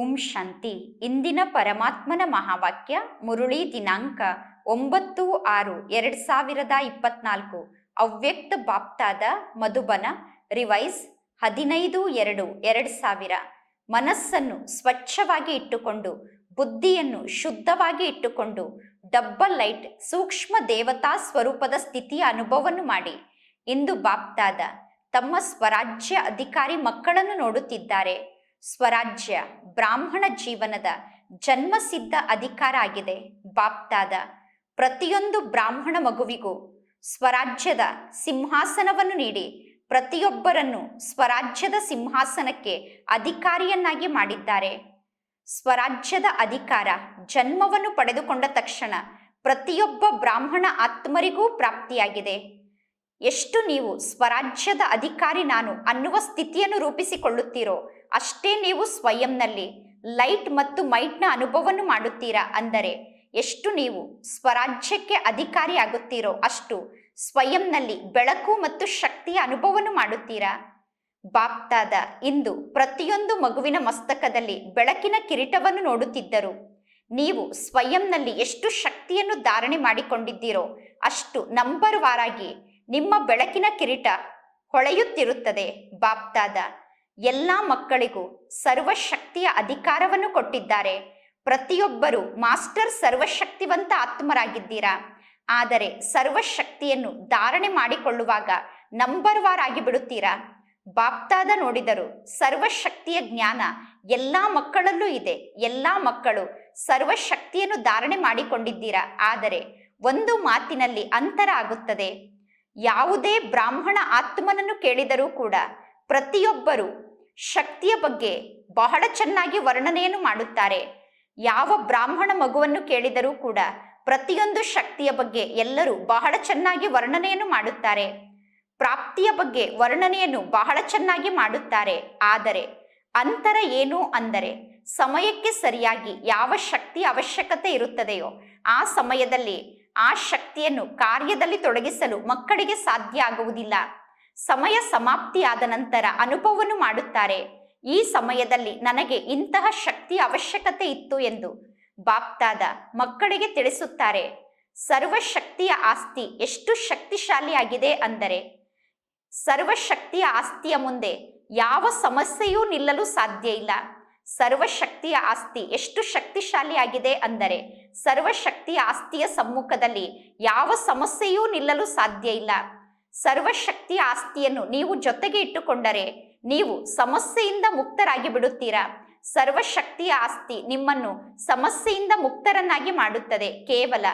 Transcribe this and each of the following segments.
ಓಂ ಶಾಂತಿ. ಇಂದಿನ ಪರಮಾತ್ಮನ ಮಹಾವಾಕ್ಯ ಮುರುಳಿ ದಿನಾಂಕ ಒಂಬತ್ತು ಆರು ಎರಡ್ ಸಾವಿರದ ಇಪ್ಪತ್ನಾಲ್ಕು. ಅವ್ಯಕ್ತ ಬಾಪ್ತಾದ ಮಧುಬನ ರಿವೈಸ್ ಹದಿನೈದು ಎರಡು ಎರಡ್ ಸಾವಿರ. ಮನಸ್ಸನ್ನು ಸ್ವಚ್ಛವಾಗಿ ಇಟ್ಟುಕೊಂಡು, ಬುದ್ಧಿಯನ್ನು ಶುದ್ಧವಾಗಿ ಇಟ್ಟುಕೊಂಡು, ಡಬ್ಬಲ್ ಲೈಟ್ ಸೂಕ್ಷ್ಮ ದೇವತಾ ಸ್ವರೂಪದ ಸ್ಥಿತಿಯ ಅನುಭವವನ್ನು ಮಾಡಿ. ಇಂದು ಬಾಪ್ತಾದ ತಮ್ಮ ಸ್ವರಾಜ್ಯ ಅಧಿಕಾರಿ ಮಕ್ಕಳನ್ನು ನೋಡುತ್ತಿದ್ದಾರೆ. ಸ್ವರಾಜ್ಯ ಬ್ರಾಹ್ಮಣ ಜೀವನದ ಜನ್ಮಸಿದ್ಧ ಅಧಿಕಾರ ಆಗಿದೆ. ಬಾಪ್ತಾದ ಪ್ರತಿಯೊಂದು ಬ್ರಾಹ್ಮಣ ಮಗುವಿಗೂ ಸ್ವರಾಜ್ಯದ ಸಿಂಹಾಸನವನ್ನು ನೀಡಿ ಪ್ರತಿಯೊಬ್ಬರನ್ನು ಸ್ವರಾಜ್ಯದ ಸಿಂಹಾಸನಕ್ಕೆ ಅಧಿಕಾರಿಯನ್ನಾಗಿ ಮಾಡಿದ್ದಾರೆ. ಸ್ವರಾಜ್ಯದ ಅಧಿಕಾರ ಜನ್ಮವನ್ನು ಪಡೆದುಕೊಂಡ ತಕ್ಷಣ ಪ್ರತಿಯೊಬ್ಬ ಬ್ರಾಹ್ಮಣ ಆತ್ಮರಿಗೂ ಪ್ರಾಪ್ತಿಯಾಗಿದೆ. ಎಷ್ಟು ನೀವು ಸ್ವರಾಜ್ಯದ ಅಧಿಕಾರಿ ನಾನು ಅನ್ನುವ ಸ್ಥಿತಿಯನ್ನು ರೂಪಿಸಿಕೊಳ್ಳುತ್ತೀರೋ ಅಷ್ಟೇ ನೀವು ಸ್ವಯಂನಲ್ಲಿ ಲೈಟ್ ಮತ್ತು ಮೈಟ್ನ ಅನುಭವವನ್ನು ಮಾಡುತ್ತೀರಾ ಅಂದರೆ ಎಷ್ಟು ನೀವು ಸ್ವರಾಜ್ಯಕ್ಕೆ ಅಧಿಕಾರಿ ಆಗುತ್ತೀರೋ ಅಷ್ಟು ಸ್ವಯಂನಲ್ಲಿ ಬೆಳಕು ಮತ್ತು ಶಕ್ತಿಯ ಅನುಭವವನ್ನು ಮಾಡುತ್ತೀರಾ? ಬಾಪ್ತಾದ ಇಂದು ಪ್ರತಿಯೊಂದು ಮಗುವಿನ ಮಸ್ತಕದಲ್ಲಿ ಬೆಳಕಿನ ಕಿರೀಟವನ್ನು ನೋಡುತ್ತಿದ್ದರು. ನೀವು ಸ್ವಯಂನಲ್ಲಿ ಎಷ್ಟು ಶಕ್ತಿಯನ್ನು ಧಾರಣೆ ಮಾಡಿಕೊಂಡಿದ್ದೀರೋ ಅಷ್ಟು ನಂಬರ್ ವಾರಾಗಿ ನಿಮ್ಮ ಬೆಳಕಿನ ಕಿರೀಟ ಹೊಳೆಯುತ್ತಿರುತ್ತದೆ. ಬಾಪ್ತಾದ ಎಲ್ಲ ಮಕ್ಕಳಿಗೂ ಸರ್ವಶಕ್ತಿಯ ಅಧಿಕಾರವನ್ನು ಕೊಟ್ಟಿದ್ದಾರೆ. ಪ್ರತಿಯೊಬ್ಬರು ಮಾಸ್ಟರ್ ಸರ್ವಶಕ್ತಿವಂತ ಆತ್ಮರಾಗಿದ್ದೀರಾ? ಆದರೆ ಸರ್ವಶಕ್ತಿಯನ್ನು ಧಾರಣೆ ಮಾಡಿಕೊಳ್ಳುವಾಗ ನಂಬರ್ ವಾರ್ ಆಗಿ ಬಿಡುತ್ತೀರಾ ಬಾಪ್ತಾದ ನೋಡಿದರು ಸರ್ವಶಕ್ತಿಯ ಜ್ಞಾನ ಎಲ್ಲ ಮಕ್ಕಳಲ್ಲೂ ಇದೆ. ಎಲ್ಲ ಮಕ್ಕಳು ಸರ್ವಶಕ್ತಿಯನ್ನು ಧಾರಣೆ ಮಾಡಿಕೊಂಡಿದ್ದೀರಾ? ಆದರೆ ಒಂದು ಮಾತಿನಲ್ಲಿ ಅಂತರ ಆಗುತ್ತದೆ. ಯಾವುದೇ ಬ್ರಾಹ್ಮಣ ಆತ್ಮನನ್ನು ಕೇಳಿದರೂ ಕೂಡ ಪ್ರತಿಯೊಬ್ಬರು ಶಕ್ತಿಯ ಬಗ್ಗೆ ಬಹಳ ಚೆನ್ನಾಗಿ ವರ್ಣನೆಯನ್ನು ಮಾಡುತ್ತಾರೆ. ಯಾವ ಬ್ರಾಹ್ಮಣ ಮಗುವನ್ನು ಕೇಳಿದರೂ ಕೂಡ ಪ್ರತಿಯೊಂದು ಶಕ್ತಿಯ ಬಗ್ಗೆ ಎಲ್ಲರೂ ಬಹಳ ಚೆನ್ನಾಗಿ ವರ್ಣನೆಯನ್ನು ಮಾಡುತ್ತಾರೆ. ಪ್ರಾಪ್ತಿಯ ಬಗ್ಗೆ ವರ್ಣನೆಯನ್ನು ಬಹಳ ಚೆನ್ನಾಗಿ ಮಾಡುತ್ತಾರೆ. ಆದರೆ ಅಂತರ ಏನು ಅಂದರೆ ಸಮಯಕ್ಕೆ ಸರಿಯಾಗಿ ಯಾವ ಶಕ್ತಿ ಅವಶ್ಯಕತೆ ಇರುತ್ತದೆಯೋ ಆ ಸಮಯದಲ್ಲಿ ಆ ಶಕ್ತಿಯನ್ನು ಕಾರ್ಯದಲ್ಲಿ ತೊಡಗಿಸಲು ಮಕ್ಕಳಿಗೆ ಸಾಧ್ಯ ಆಗುವುದಿಲ್ಲ. ಸಮಯ ಸಮಾಪ್ತಿಯಾದ ನಂತರ ಅನುಭವವನ್ನು ಮಾಡುತ್ತಾರೆ. ಈ ಸಮಯದಲ್ಲಿ ನನಗೆ ಇಂತಹ ಶಕ್ತಿ ಅವಶ್ಯಕತೆ ಇತ್ತು ಎಂದು ಬಾಪ್ತಾದ ಮಕ್ಕಳಿಗೆ ತಿಳಿಸುತ್ತಾರೆ. ಸರ್ವಶಕ್ತಿಯ ಆಸ್ತಿ ಎಷ್ಟು ಶಕ್ತಿಶಾಲಿಯಾಗಿದೆ ಅಂದರೆ, ಸರ್ವಶಕ್ತಿಯ ಆಸ್ತಿಯ ಮುಂದೆ ಯಾವ ಸಮಸ್ಯೆಯೂ ನಿಲ್ಲಲು ಸಾಧ್ಯ ಇಲ್ಲ. ಸರ್ವಶಕ್ತಿಯ ಆಸ್ತಿ ಎಷ್ಟು ಶಕ್ತಿಶಾಲಿಯಾಗಿದೆ ಅಂದರೆ, ಸರ್ವಶಕ್ತಿಯ ಆಸ್ತಿಯ ಸಮ್ಮುಖದಲ್ಲಿ ಯಾವ ಸಮಸ್ಯೆಯೂ ನಿಲ್ಲಲು ಸಾಧ್ಯ ಇಲ್ಲ. ಸರ್ವಶಕ್ತಿಯ ಆಸ್ತಿಯನ್ನು ನೀವು ಜೊತೆಗೆ ಇಟ್ಟುಕೊಂಡರೆ ನೀವು ಸಮಸ್ಯೆಯಿಂದ ಮುಕ್ತರಾಗಿ ಬಿಡುತ್ತೀರಾ ಸರ್ವಶಕ್ತಿಯ ಆಸ್ತಿ ನಿಮ್ಮನ್ನು ಸಮಸ್ಯೆಯಿಂದ ಮುಕ್ತರನ್ನಾಗಿ ಮಾಡುತ್ತದೆ. ಕೇವಲ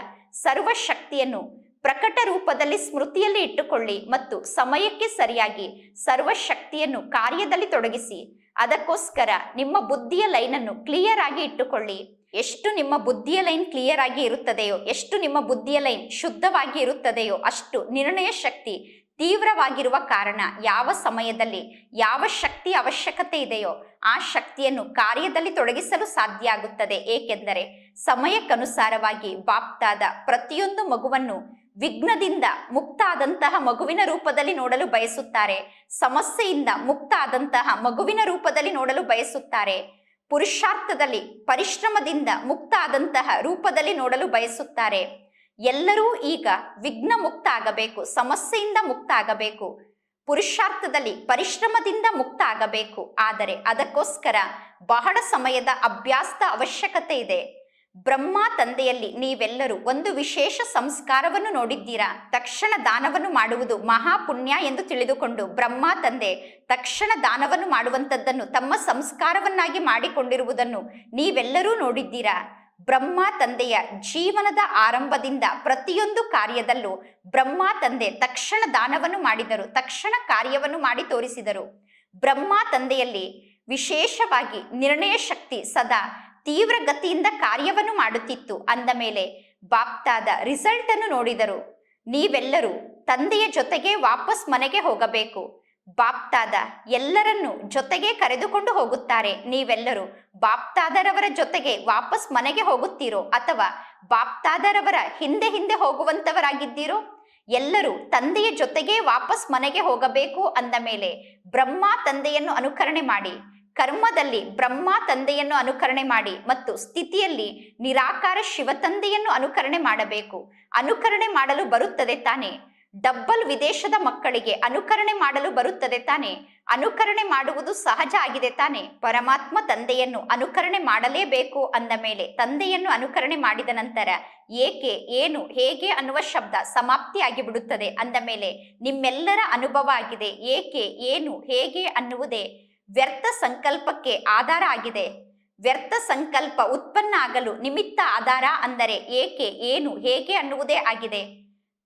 ಸರ್ವಶಕ್ತಿಯನ್ನು ಪ್ರಕಟ ರೂಪದಲ್ಲಿ ಸ್ಮೃತಿಯಲ್ಲಿ ಇಟ್ಟುಕೊಳ್ಳಿ ಮತ್ತು ಸಮಯಕ್ಕೆ ಸರಿಯಾಗಿ ಸರ್ವಶಕ್ತಿಯನ್ನು ಕಾರ್ಯದಲ್ಲಿ ತೊಡಗಿಸಿ, ಅದಕ್ಕೋಸ್ಕರ ನಿಮ್ಮ ಬುದ್ಧಿಯ ಲೈನನ್ನು ಕ್ಲಿಯರ್ ಆಗಿ ಇಟ್ಟುಕೊಳ್ಳಿ. ಎಷ್ಟು ನಿಮ್ಮ ಬುದ್ಧಿಯ ಲೈನ್ ಕ್ಲಿಯರ್ ಆಗಿ ಇರುತ್ತದೆಯೋ, ಎಷ್ಟು ನಿಮ್ಮ ಬುದ್ಧಿಯ ಲೈನ್ ಶುದ್ಧವಾಗಿ ಇರುತ್ತದೆಯೋ, ಅಷ್ಟು ನಿರ್ಣಯ ಶಕ್ತಿ ತೀವ್ರವಾಗಿರುವ ಕಾರಣ ಯಾವ ಸಮಯದಲ್ಲಿ ಯಾವ ಶಕ್ತಿ ಅವಶ್ಯಕತೆ ಇದೆಯೋ, ಆ ಶಕ್ತಿಯನ್ನು ಕಾರ್ಯದಲ್ಲಿ ತೊಡಗಿಸಲು ಸಾಧ್ಯ ಆಗುತ್ತದೆ. ಏಕೆಂದರೆ ಸಮಯಕ್ಕನುಸಾರವಾಗಿ ಬಾಪ್ತಾದ ಪ್ರತಿಯೊಂದು ಮಗುವನ್ನು ವಿಘ್ನದಿಂದ ಮುಕ್ತ ಆದಂತಹ ಮಗುವಿನ ರೂಪದಲ್ಲಿ ನೋಡಲು ಬಯಸುತ್ತಾರೆ. ಸಮಸ್ಯೆಯಿಂದ ಮುಕ್ತ ಆದಂತಹ ಮಗುವಿನ ರೂಪದಲ್ಲಿ ನೋಡಲು ಬಯಸುತ್ತಾರೆ. ಪುರುಷಾರ್ಥದಲ್ಲಿ ಪರಿಶ್ರಮದಿಂದ ಮುಕ್ತ ಆದಂತಹ ರೂಪದಲ್ಲಿ ನೋಡಲು ಬಯಸುತ್ತಾರೆ. ಎಲ್ಲರೂ ಈಗ ವಿಘ್ನ ಮುಕ್ತ ಆಗಬೇಕು ಸಮಸ್ಯೆಯಿಂದ ಮುಕ್ತ ಆಗಬೇಕು ಪುರುಷಾರ್ಥದಲ್ಲಿ ಪರಿಶ್ರಮದಿಂದ ಮುಕ್ತ ಆಗಬೇಕು ಆದರೆ ಅದಕ್ಕೋಸ್ಕರ ಬಹಳ ಸಮಯದ ಅಭ್ಯಾಸದ ಅವಶ್ಯಕತೆ ಇದೆ. ಬ್ರಹ್ಮ ತಂದೆಯಲ್ಲಿ ನೀವೆಲ್ಲರೂ ಒಂದು ವಿಶೇಷ ಸಂಸ್ಕಾರವನ್ನು ನೋಡಿದ್ದೀರಾ? ತಕ್ಷಣ ದಾನವನ್ನು ಮಾಡುವುದು ಮಹಾಪುಣ್ಯ ಎಂದು ತಿಳಿದುಕೊಂಡು ಬ್ರಹ್ಮ ತಂದೆ ತಕ್ಷಣ ದಾನವನ್ನು ಮಾಡುವಂಥದ್ದನ್ನು ತಮ್ಮ ಸಂಸ್ಕಾರವನ್ನಾಗಿ ಮಾಡಿಕೊಂಡಿರುವುದನ್ನು ನೀವೆಲ್ಲರೂ ನೋಡಿದ್ದೀರಾ? ಬ್ರಹ್ಮ ತಂದೆಯ ಜೀವನದ ಆರಂಭದಿಂದ ಪ್ರತಿಯೊಂದು ಕಾರ್ಯದಲ್ಲೂ ಬ್ರಹ್ಮ ತಂದೆ ತಕ್ಷಣ ದಾನವನ್ನು ಮಾಡಿದರು, ತಕ್ಷಣ ಕಾರ್ಯವನ್ನು ಮಾಡಿ ತೋರಿಸಿದರು. ಬ್ರಹ್ಮ ತಂದೆಯಲ್ಲಿ ವಿಶೇಷವಾಗಿ ನಿರ್ಣಯ ಶಕ್ತಿ ಸದಾ ತೀವ್ರ ಗತಿಯಿಂದ ಕಾರ್ಯವನ್ನು ಮಾಡುತ್ತಿತ್ತು. ಅಂದ ಮೇಲೆ ಬಾಪ್ತಾದ ರಿಸಲ್ಟ್ ಅನ್ನು ನೋಡಿದರು. ನೀವೆಲ್ಲರೂ ತಂದೆಯ ಜೊತೆಗೆ ವಾಪಸ್ ಮನೆಗೆ ಹೋಗಬೇಕು. ಬಾಪ್ತಾದ ಎಲ್ಲರನ್ನು ಜೊತೆಗೆ ಕರೆದುಕೊಂಡು ಹೋಗುತ್ತಾರೆ. ನೀವೆಲ್ಲರೂ ಬಾಪ್ತಾದರವರ ಜೊತೆಗೆ ವಾಪಸ್ ಮನೆಗೆ ಹೋಗುತ್ತೀರೋ ಅಥವಾ ಬಾಪ್ತಾದರವರ ಹಿಂದೆ ಹಿಂದೆ ಹೋಗುವಂತವರಾಗಿದ್ದೀರೋ? ಎಲ್ಲರೂ ತಂದೆಯ ಜೊತೆಗೆ ವಾಪಸ್ ಮನೆಗೆ ಹೋಗಬೇಕು ಅಂದ ಮೇಲೆ ಬ್ರಹ್ಮ ತಂದೆಯನ್ನು ಅನುಕರಣೆ ಮಾಡಿ ಕರ್ಮದಲ್ಲಿ ಬ್ರಹ್ಮ ತಂದೆಯನ್ನು ಅನುಕರಣೆ ಮಾಡಿ ಮತ್ತು ಸ್ಥಿತಿಯಲ್ಲಿ ನಿರಾಕಾರ ಶಿವ ತಂದೆಯನ್ನು ಅನುಕರಣೆ ಮಾಡಬೇಕು. ಅನುಕರಣೆ ಮಾಡಲು ಬರುತ್ತದೆ ತಾನೆ. ಡಬ್ಬಲ್ ವಿದೇಶದ ಮಕ್ಕಳಿಗೆ ಅನುಕರಣೆ ಮಾಡಲು ಬರುತ್ತದೆ ತಾನೆ. ಅನುಕರಣೆ ಮಾಡುವುದು ಸಹಜ ಆಗಿದೆ ತಾನೆ. ಪರಮಾತ್ಮ ತಂದೆಯನ್ನು ಅನುಕರಣೆ ಮಾಡಲೇಬೇಕು ಅಂದ ಮೇಲೆ ತಂದೆಯನ್ನು ಅನುಕರಣೆ ಮಾಡಿದ ನಂತರ ಏಕೆ, ಏನು, ಹೇಗೆ ಅನ್ನುವ ಶಬ್ದ ಸಮಾಪ್ತಿಯಾಗಿ ಬಿಡುತ್ತದೆ ಅಂದ ಮೇಲೆ ನಿಮ್ಮೆಲ್ಲರ ಅನುಭವ ಆಗಿದೆ. ಏಕೆ, ಏನು, ಹೇಗೆ ಅನ್ನುವುದೇ ವ್ಯರ್ಥ ಸಂಕಲ್ಪಕ್ಕೆ ಆಧಾರ ಆಗಿದೆ. ವ್ಯರ್ಥ ಸಂಕಲ್ಪ ಉತ್ಪನ್ನ ಆಗಲು ನಿಮಿತ್ತ ಆಧಾರ ಅಂದರೆ ಏಕೆ, ಏನು, ಹೇಗೆ ಅನ್ನುವುದೇ ಆಗಿದೆ.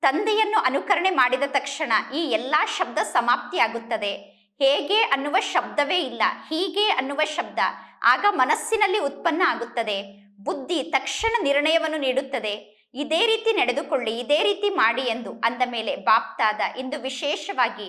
ತಂದೆಯನ್ನು ಅನುಕರಣೆ ಮಾಡಿದ ತಕ್ಷಣ ಈ ಎಲ್ಲಾ ಶಬ್ದ ಸಮಾಪ್ತಿಯಾಗುತ್ತದೆ. ಹೇಗೆ ಅನ್ನುವ ಶಬ್ದವೇ ಇಲ್ಲ, ಹೀಗೆ ಅನ್ನುವ ಶಬ್ದ. ಆಗ ಮನಸ್ಸಿನಲ್ಲಿ ಉತ್ಪನ್ನ ಆಗುತ್ತದೆ. ಬುದ್ಧಿ ತಕ್ಷಣ ನಿರ್ಣಯವನ್ನು ನೀಡುತ್ತದೆ. ಇದೇ ರೀತಿ ನಡೆದುಕೊಳ್ಳಿ, ಇದೇ ರೀತಿ ಮಾಡಿ ಎಂದು ಅಂದ ಮೇಲೆ ಬಾಪ್ತಾದ ಇಂದು ವಿಶೇಷವಾಗಿ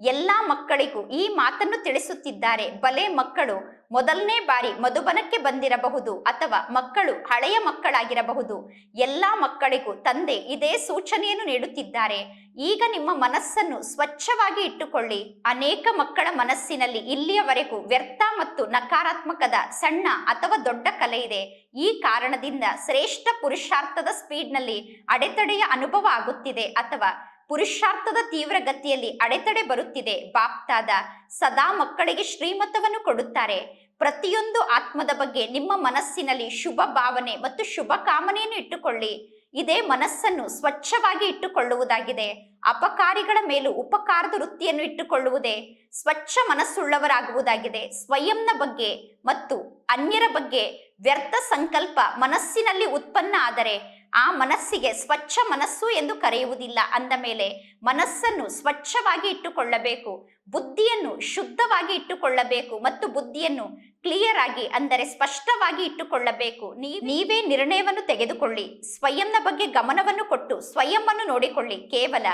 ಎಲ್ಲಾ ಮಕ್ಕಳಿಗೂ ಈ ಮಾತನ್ನು ತಿಳಿಸುತ್ತಿದ್ದಾರೆ. ಬಲೆ ಮಕ್ಕಳು ಮೊದಲನೇ ಬಾರಿ ಮಧುಬನಕ್ಕೆ ಬಂದಿರಬಹುದು ಅಥವಾ ಮಕ್ಕಳು ಹಳೆಯ ಮಕ್ಕಳಾಗಿರಬಹುದು. ಎಲ್ಲ ಮಕ್ಕಳಿಗೂ ತಂದೆ ಇದೇ ಸೂಚನೆಯನ್ನು ನೀಡುತ್ತಿದ್ದಾರೆ. ಈಗ ನಿಮ್ಮ ಮನಸ್ಸನ್ನು ಸ್ವಚ್ಛವಾಗಿ ಇಟ್ಟುಕೊಳ್ಳಿ. ಅನೇಕ ಮಕ್ಕಳ ಮನಸ್ಸಿನಲ್ಲಿ ಇಲ್ಲಿಯವರೆಗೂ ವ್ಯರ್ಥ ಮತ್ತು ನಕಾರಾತ್ಮಕದ ಸಣ್ಣ ಅಥವಾ ದೊಡ್ಡ ಕಲೆ ಇದೆ. ಈ ಕಾರಣದಿಂದ ಶ್ರೇಷ್ಠ ಪುರುಷಾರ್ಥದ ಸ್ಪೀಡ್ನಲ್ಲಿ ಅಡೆತಡೆಯ ಅನುಭವ ಆಗುತ್ತಿದೆ ಅಥವಾ ಪುರುಷಾರ್ಥದ ತೀವ್ರ ಗತಿಯಲ್ಲಿ ಅಡೆತಡೆ ಬರುತ್ತಿದೆ. ಬಾಪ್ತಾದ ಸದಾ ಮಕ್ಕಳಿಗೆ ಶ್ರೀಮತವನ್ನು ಕೊಡುತ್ತಾರೆ. ಪ್ರತಿಯೊಂದು ಆತ್ಮದ ಬಗ್ಗೆ ನಿಮ್ಮ ಮನಸ್ಸಿನಲ್ಲಿ ಶುಭ ಭಾವನೆ ಮತ್ತು ಶುಭ ಕಾಮನೆಯನ್ನು ಇಟ್ಟುಕೊಳ್ಳಿ. ಇದೇ ಮನಸ್ಸನ್ನು ಸ್ವಚ್ಛವಾಗಿ ಇಟ್ಟುಕೊಳ್ಳುವುದಾಗಿದೆ. ಅಪಕಾರಿಗಳ ಮೇಲೂ ಉಪಕಾರದ ವೃತ್ತಿಯನ್ನು ಇಟ್ಟುಕೊಳ್ಳುವುದೇ ಸ್ವಚ್ಛ ಮನಸ್ಸುಳ್ಳವರಾಗುವುದಾಗಿದೆ. ಸ್ವಯಂನ ಬಗ್ಗೆ ಮತ್ತು ಅನ್ಯರ ಬಗ್ಗೆ ವ್ಯರ್ಥ ಸಂಕಲ್ಪ ಮನಸ್ಸಿನಲ್ಲಿ ಉತ್ಪನ್ನ ಆದರೆ ಆ ಮನಸ್ಸಿಗೆ ಸ್ವಚ್ಛ ಮನಸ್ಸು ಎಂದು ಕರೆಯುವುದಿಲ್ಲ. ಅಂದ ಮೇಲೆ ಮನಸ್ಸನ್ನು ಸ್ವಚ್ಛವಾಗಿ ಇಟ್ಟುಕೊಳ್ಳಬೇಕು, ಬುದ್ಧಿಯನ್ನು ಶುದ್ಧವಾಗಿ ಇಟ್ಟುಕೊಳ್ಳಬೇಕು ಮತ್ತು ಬುದ್ಧಿಯನ್ನು ಕ್ಲಿಯರ್ ಆಗಿ ಅಂದರೆ ಸ್ಪಷ್ಟವಾಗಿ ಇಟ್ಟುಕೊಳ್ಳಬೇಕು. ನೀವೇ ನಿರ್ಣಯವನ್ನು ತೆಗೆದುಕೊಳ್ಳಿ, ಸ್ವಯಂನ ಬಗ್ಗೆ ಗಮನವನ್ನು ಕೊಟ್ಟು ಸ್ವಯಂವನ್ನು ನೋಡಿಕೊಳ್ಳಿ. ಕೇವಲ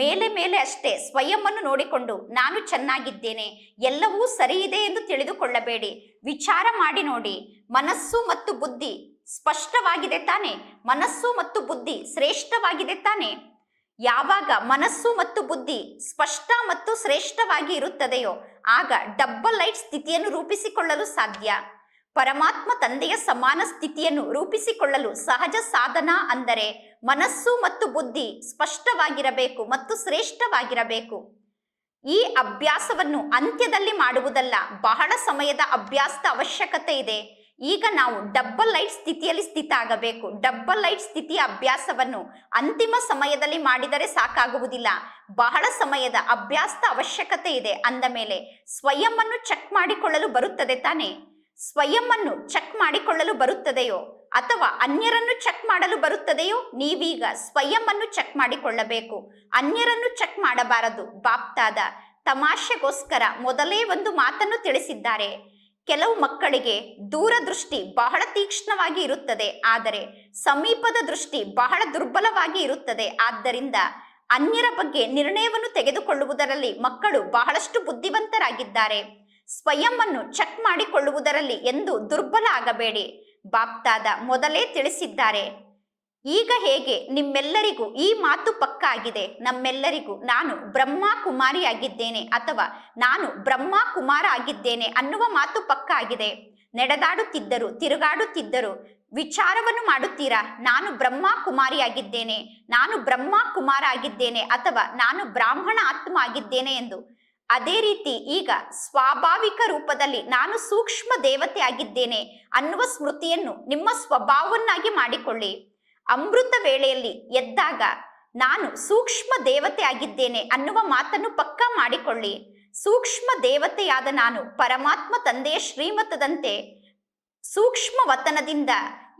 ಮೇಲೆ ಮೇಲೆ ಅಷ್ಟೇ ಸ್ವಯಂವನ್ನು ನೋಡಿಕೊಂಡು ನಾನು ಚೆನ್ನಾಗಿದ್ದೇನೆ, ಎಲ್ಲವೂ ಸರಿ ಎಂದು ತಿಳಿದುಕೊಳ್ಳಬೇಡಿ. ವಿಚಾರ ಮಾಡಿ ನೋಡಿ, ಮನಸ್ಸು ಮತ್ತು ಬುದ್ಧಿ ಸ್ಪಷ್ಟವಾಗಿದೆ ತಾನೆ? ಮನಸ್ಸು ಮತ್ತು ಬುದ್ಧಿ ಶ್ರೇಷ್ಠವಾಗಿದೆ ತಾನೆ? ಯಾವಾಗ ಮನಸ್ಸು ಮತ್ತು ಬುದ್ಧಿ ಸ್ಪಷ್ಟ ಮತ್ತು ಶ್ರೇಷ್ಠವಾಗಿ ಇರುತ್ತದೆಯೋ, ಆಗ ಡಬ್ಬಲ್ ಲೈಟ್ ಸ್ಥಿತಿಯನ್ನು ರೂಪಿಸಿಕೊಳ್ಳಲು ಸಾಧ್ಯ. ಪರಮಾತ್ಮ ತಂದೆಯ ಸಮಾನ ಸ್ಥಿತಿಯನ್ನು ರೂಪಿಸಿಕೊಳ್ಳಲು ಸಹಜ ಸಾಧನ ಅಂದರೆ ಮನಸ್ಸು ಮತ್ತು ಬುದ್ಧಿ ಸ್ಪಷ್ಟವಾಗಿರಬೇಕು ಮತ್ತು ಶ್ರೇಷ್ಠವಾಗಿರಬೇಕು. ಈ ಅಭ್ಯಾಸವನ್ನು ಅಂತ್ಯದಲ್ಲಿ ಮಾಡುವುದಲ್ಲ, ಬಹಳ ಸಮಯದ ಅಭ್ಯಾಸದ ಅವಶ್ಯಕತೆ ಇದೆ. ಈಗ ನಾವು ಡಬ್ಬಲ್ ಲೈಟ್ ಸ್ಥಿತಿಯಲ್ಲಿ ಸ್ಥಿತ ಆಗಬೇಕು. ಡಬ್ಬಲ್ ಲೈಟ್ ಸ್ಥಿತಿಯ ಅಭ್ಯಾಸವನ್ನು ಅಂತಿಮ ಸಮಯದಲ್ಲಿ ಮಾಡಿದರೆ ಸಾಕಾಗುವುದಿಲ್ಲ. ಬಹಳ ಸಮಯದ ಅಭ್ಯಾಸದ ಅವಶ್ಯಕತೆ ಇದೆ ಅಂದ ಮೇಲೆ ಸ್ವಯಂ ಚೆಕ್ ಮಾಡಿಕೊಳ್ಳಲು ಬರುತ್ತದೆ ತಾನೆ? ಸ್ವಯಂ ಚೆಕ್ ಮಾಡಿಕೊಳ್ಳಲು ಬರುತ್ತದೆಯೋ? ಅಥವಾ ಅನ್ಯರನ್ನು ಚೆಕ್ ಮಾಡಲು ಬರುತ್ತದೆಯೋ? ನೀವೀಗ ಸ್ವಯಂ ಚೆಕ್ ಮಾಡಿಕೊಳ್ಳಬೇಕು. ಅನ್ಯರನ್ನು ಚೆಕ್ ಮಾಡಬಾರದು. ಬಾಪ್ತಾದ ತಮಾಷೆಗೋಸ್ಕರ ಮೊದಲೇ ಒಂದು ಮಾತನ್ನು ತಿಳಿಸಿದ್ದಾರೆ. ಕೆಲವು ಮಕ್ಕಳಿಗೆ ದೂರದೃಷ್ಟಿ ಬಹಳ ತೀಕ್ಷ್ಣವಾಗಿ ಇರುತ್ತದೆ. ಆದರೆ ಸಮೀಪದ ದೃಷ್ಟಿ ಬಹಳ ದುರ್ಬಲವಾಗಿ ಇರುತ್ತದೆ. ಆದ್ದರಿಂದ ಅನ್ಯರ ಬಗ್ಗೆ ನಿರ್ಣಯವನ್ನು ತೆಗೆದುಕೊಳ್ಳುವುದರಲ್ಲಿ ಮಕ್ಕಳು ಬಹಳಷ್ಟು ಬುದ್ಧಿವಂತರಾಗಿದ್ದಾರೆ. ಸ್ವಯಂವನ್ನು ಚೆಕ್ ಮಾಡಿಕೊಳ್ಳುವುದರಲ್ಲಿ ಎಂದು ದುರ್ಬಲ ಆಗಬೇಡಿ. ಬಾಪ್ತಾದ ಮೊದಲೇ ತಿಳಿಸಿದ್ದಾರೆ. ಈಗ ಹೇಗೆ ನಿಮ್ಮೆಲ್ಲರಿಗೂ ಈ ಮಾತು ಪಕ್ಕ ಆಗಿದೆ ನಮ್ಮೆಲ್ಲರಿಗೂ ನಾನು ಬ್ರಹ್ಮ ಕುಮಾರಿ ಆಗಿದ್ದೇನೆ ಅಥವಾ ನಾನು ಬ್ರಹ್ಮ ಕುಮಾರ ಆಗಿದ್ದೇನೆ ಅನ್ನುವ ಮಾತು ಪಕ್ಕ ಆಗಿದೆ ನಡೆದಾಡುತ್ತಿದ್ದರು, ತಿರುಗಾಡುತ್ತಿದ್ದರು, ವಿಚಾರವನ್ನು ಮಾಡುತ್ತೀರಾ? ನಾನು ಬ್ರಹ್ಮ ಕುಮಾರಿ ಆಗಿದ್ದೇನೆ ನಾನು ಬ್ರಹ್ಮ ಕುಮಾರ ಆಗಿದ್ದೇನೆ ಅಥವಾ ನಾನು ಬ್ರಾಹ್ಮಣ ಆತ್ಮ ಆಗಿದ್ದೇನೆ ಎಂದು. ಅದೇ ರೀತಿ ಈಗ ಸ್ವಾಭಾವಿಕ ರೂಪದಲ್ಲಿ ನಾನು ಸೂಕ್ಷ್ಮ ದೇವತೆ ಆಗಿದ್ದೇನೆ ಅನ್ನುವ ಸ್ಮೃತಿಯನ್ನು ನಿಮ್ಮ ಸ್ವಭಾವವನ್ನಾಗಿ ಮಾಡಿಕೊಳ್ಳಿ. ಅಮೃತ ವೇಳೆಯಲ್ಲಿ ಎದ್ದಾಗ ನಾನು ಸೂಕ್ಷ್ಮ ದೇವತೆ ಆಗಿದ್ದೇನೆ ಅನ್ನುವ ಮಾತನ್ನು ಪಕ್ಕಾ ಮಾಡಿಕೊಳ್ಳಿ. ಸೂಕ್ಷ್ಮ ದೇವತೆಯಾದ ನಾನು ಪರಮಾತ್ಮ ತಂದೆಯ ಶ್ರೀಮತದಂತೆ ಸೂಕ್ಷ್ಮ ವತನದಿಂದ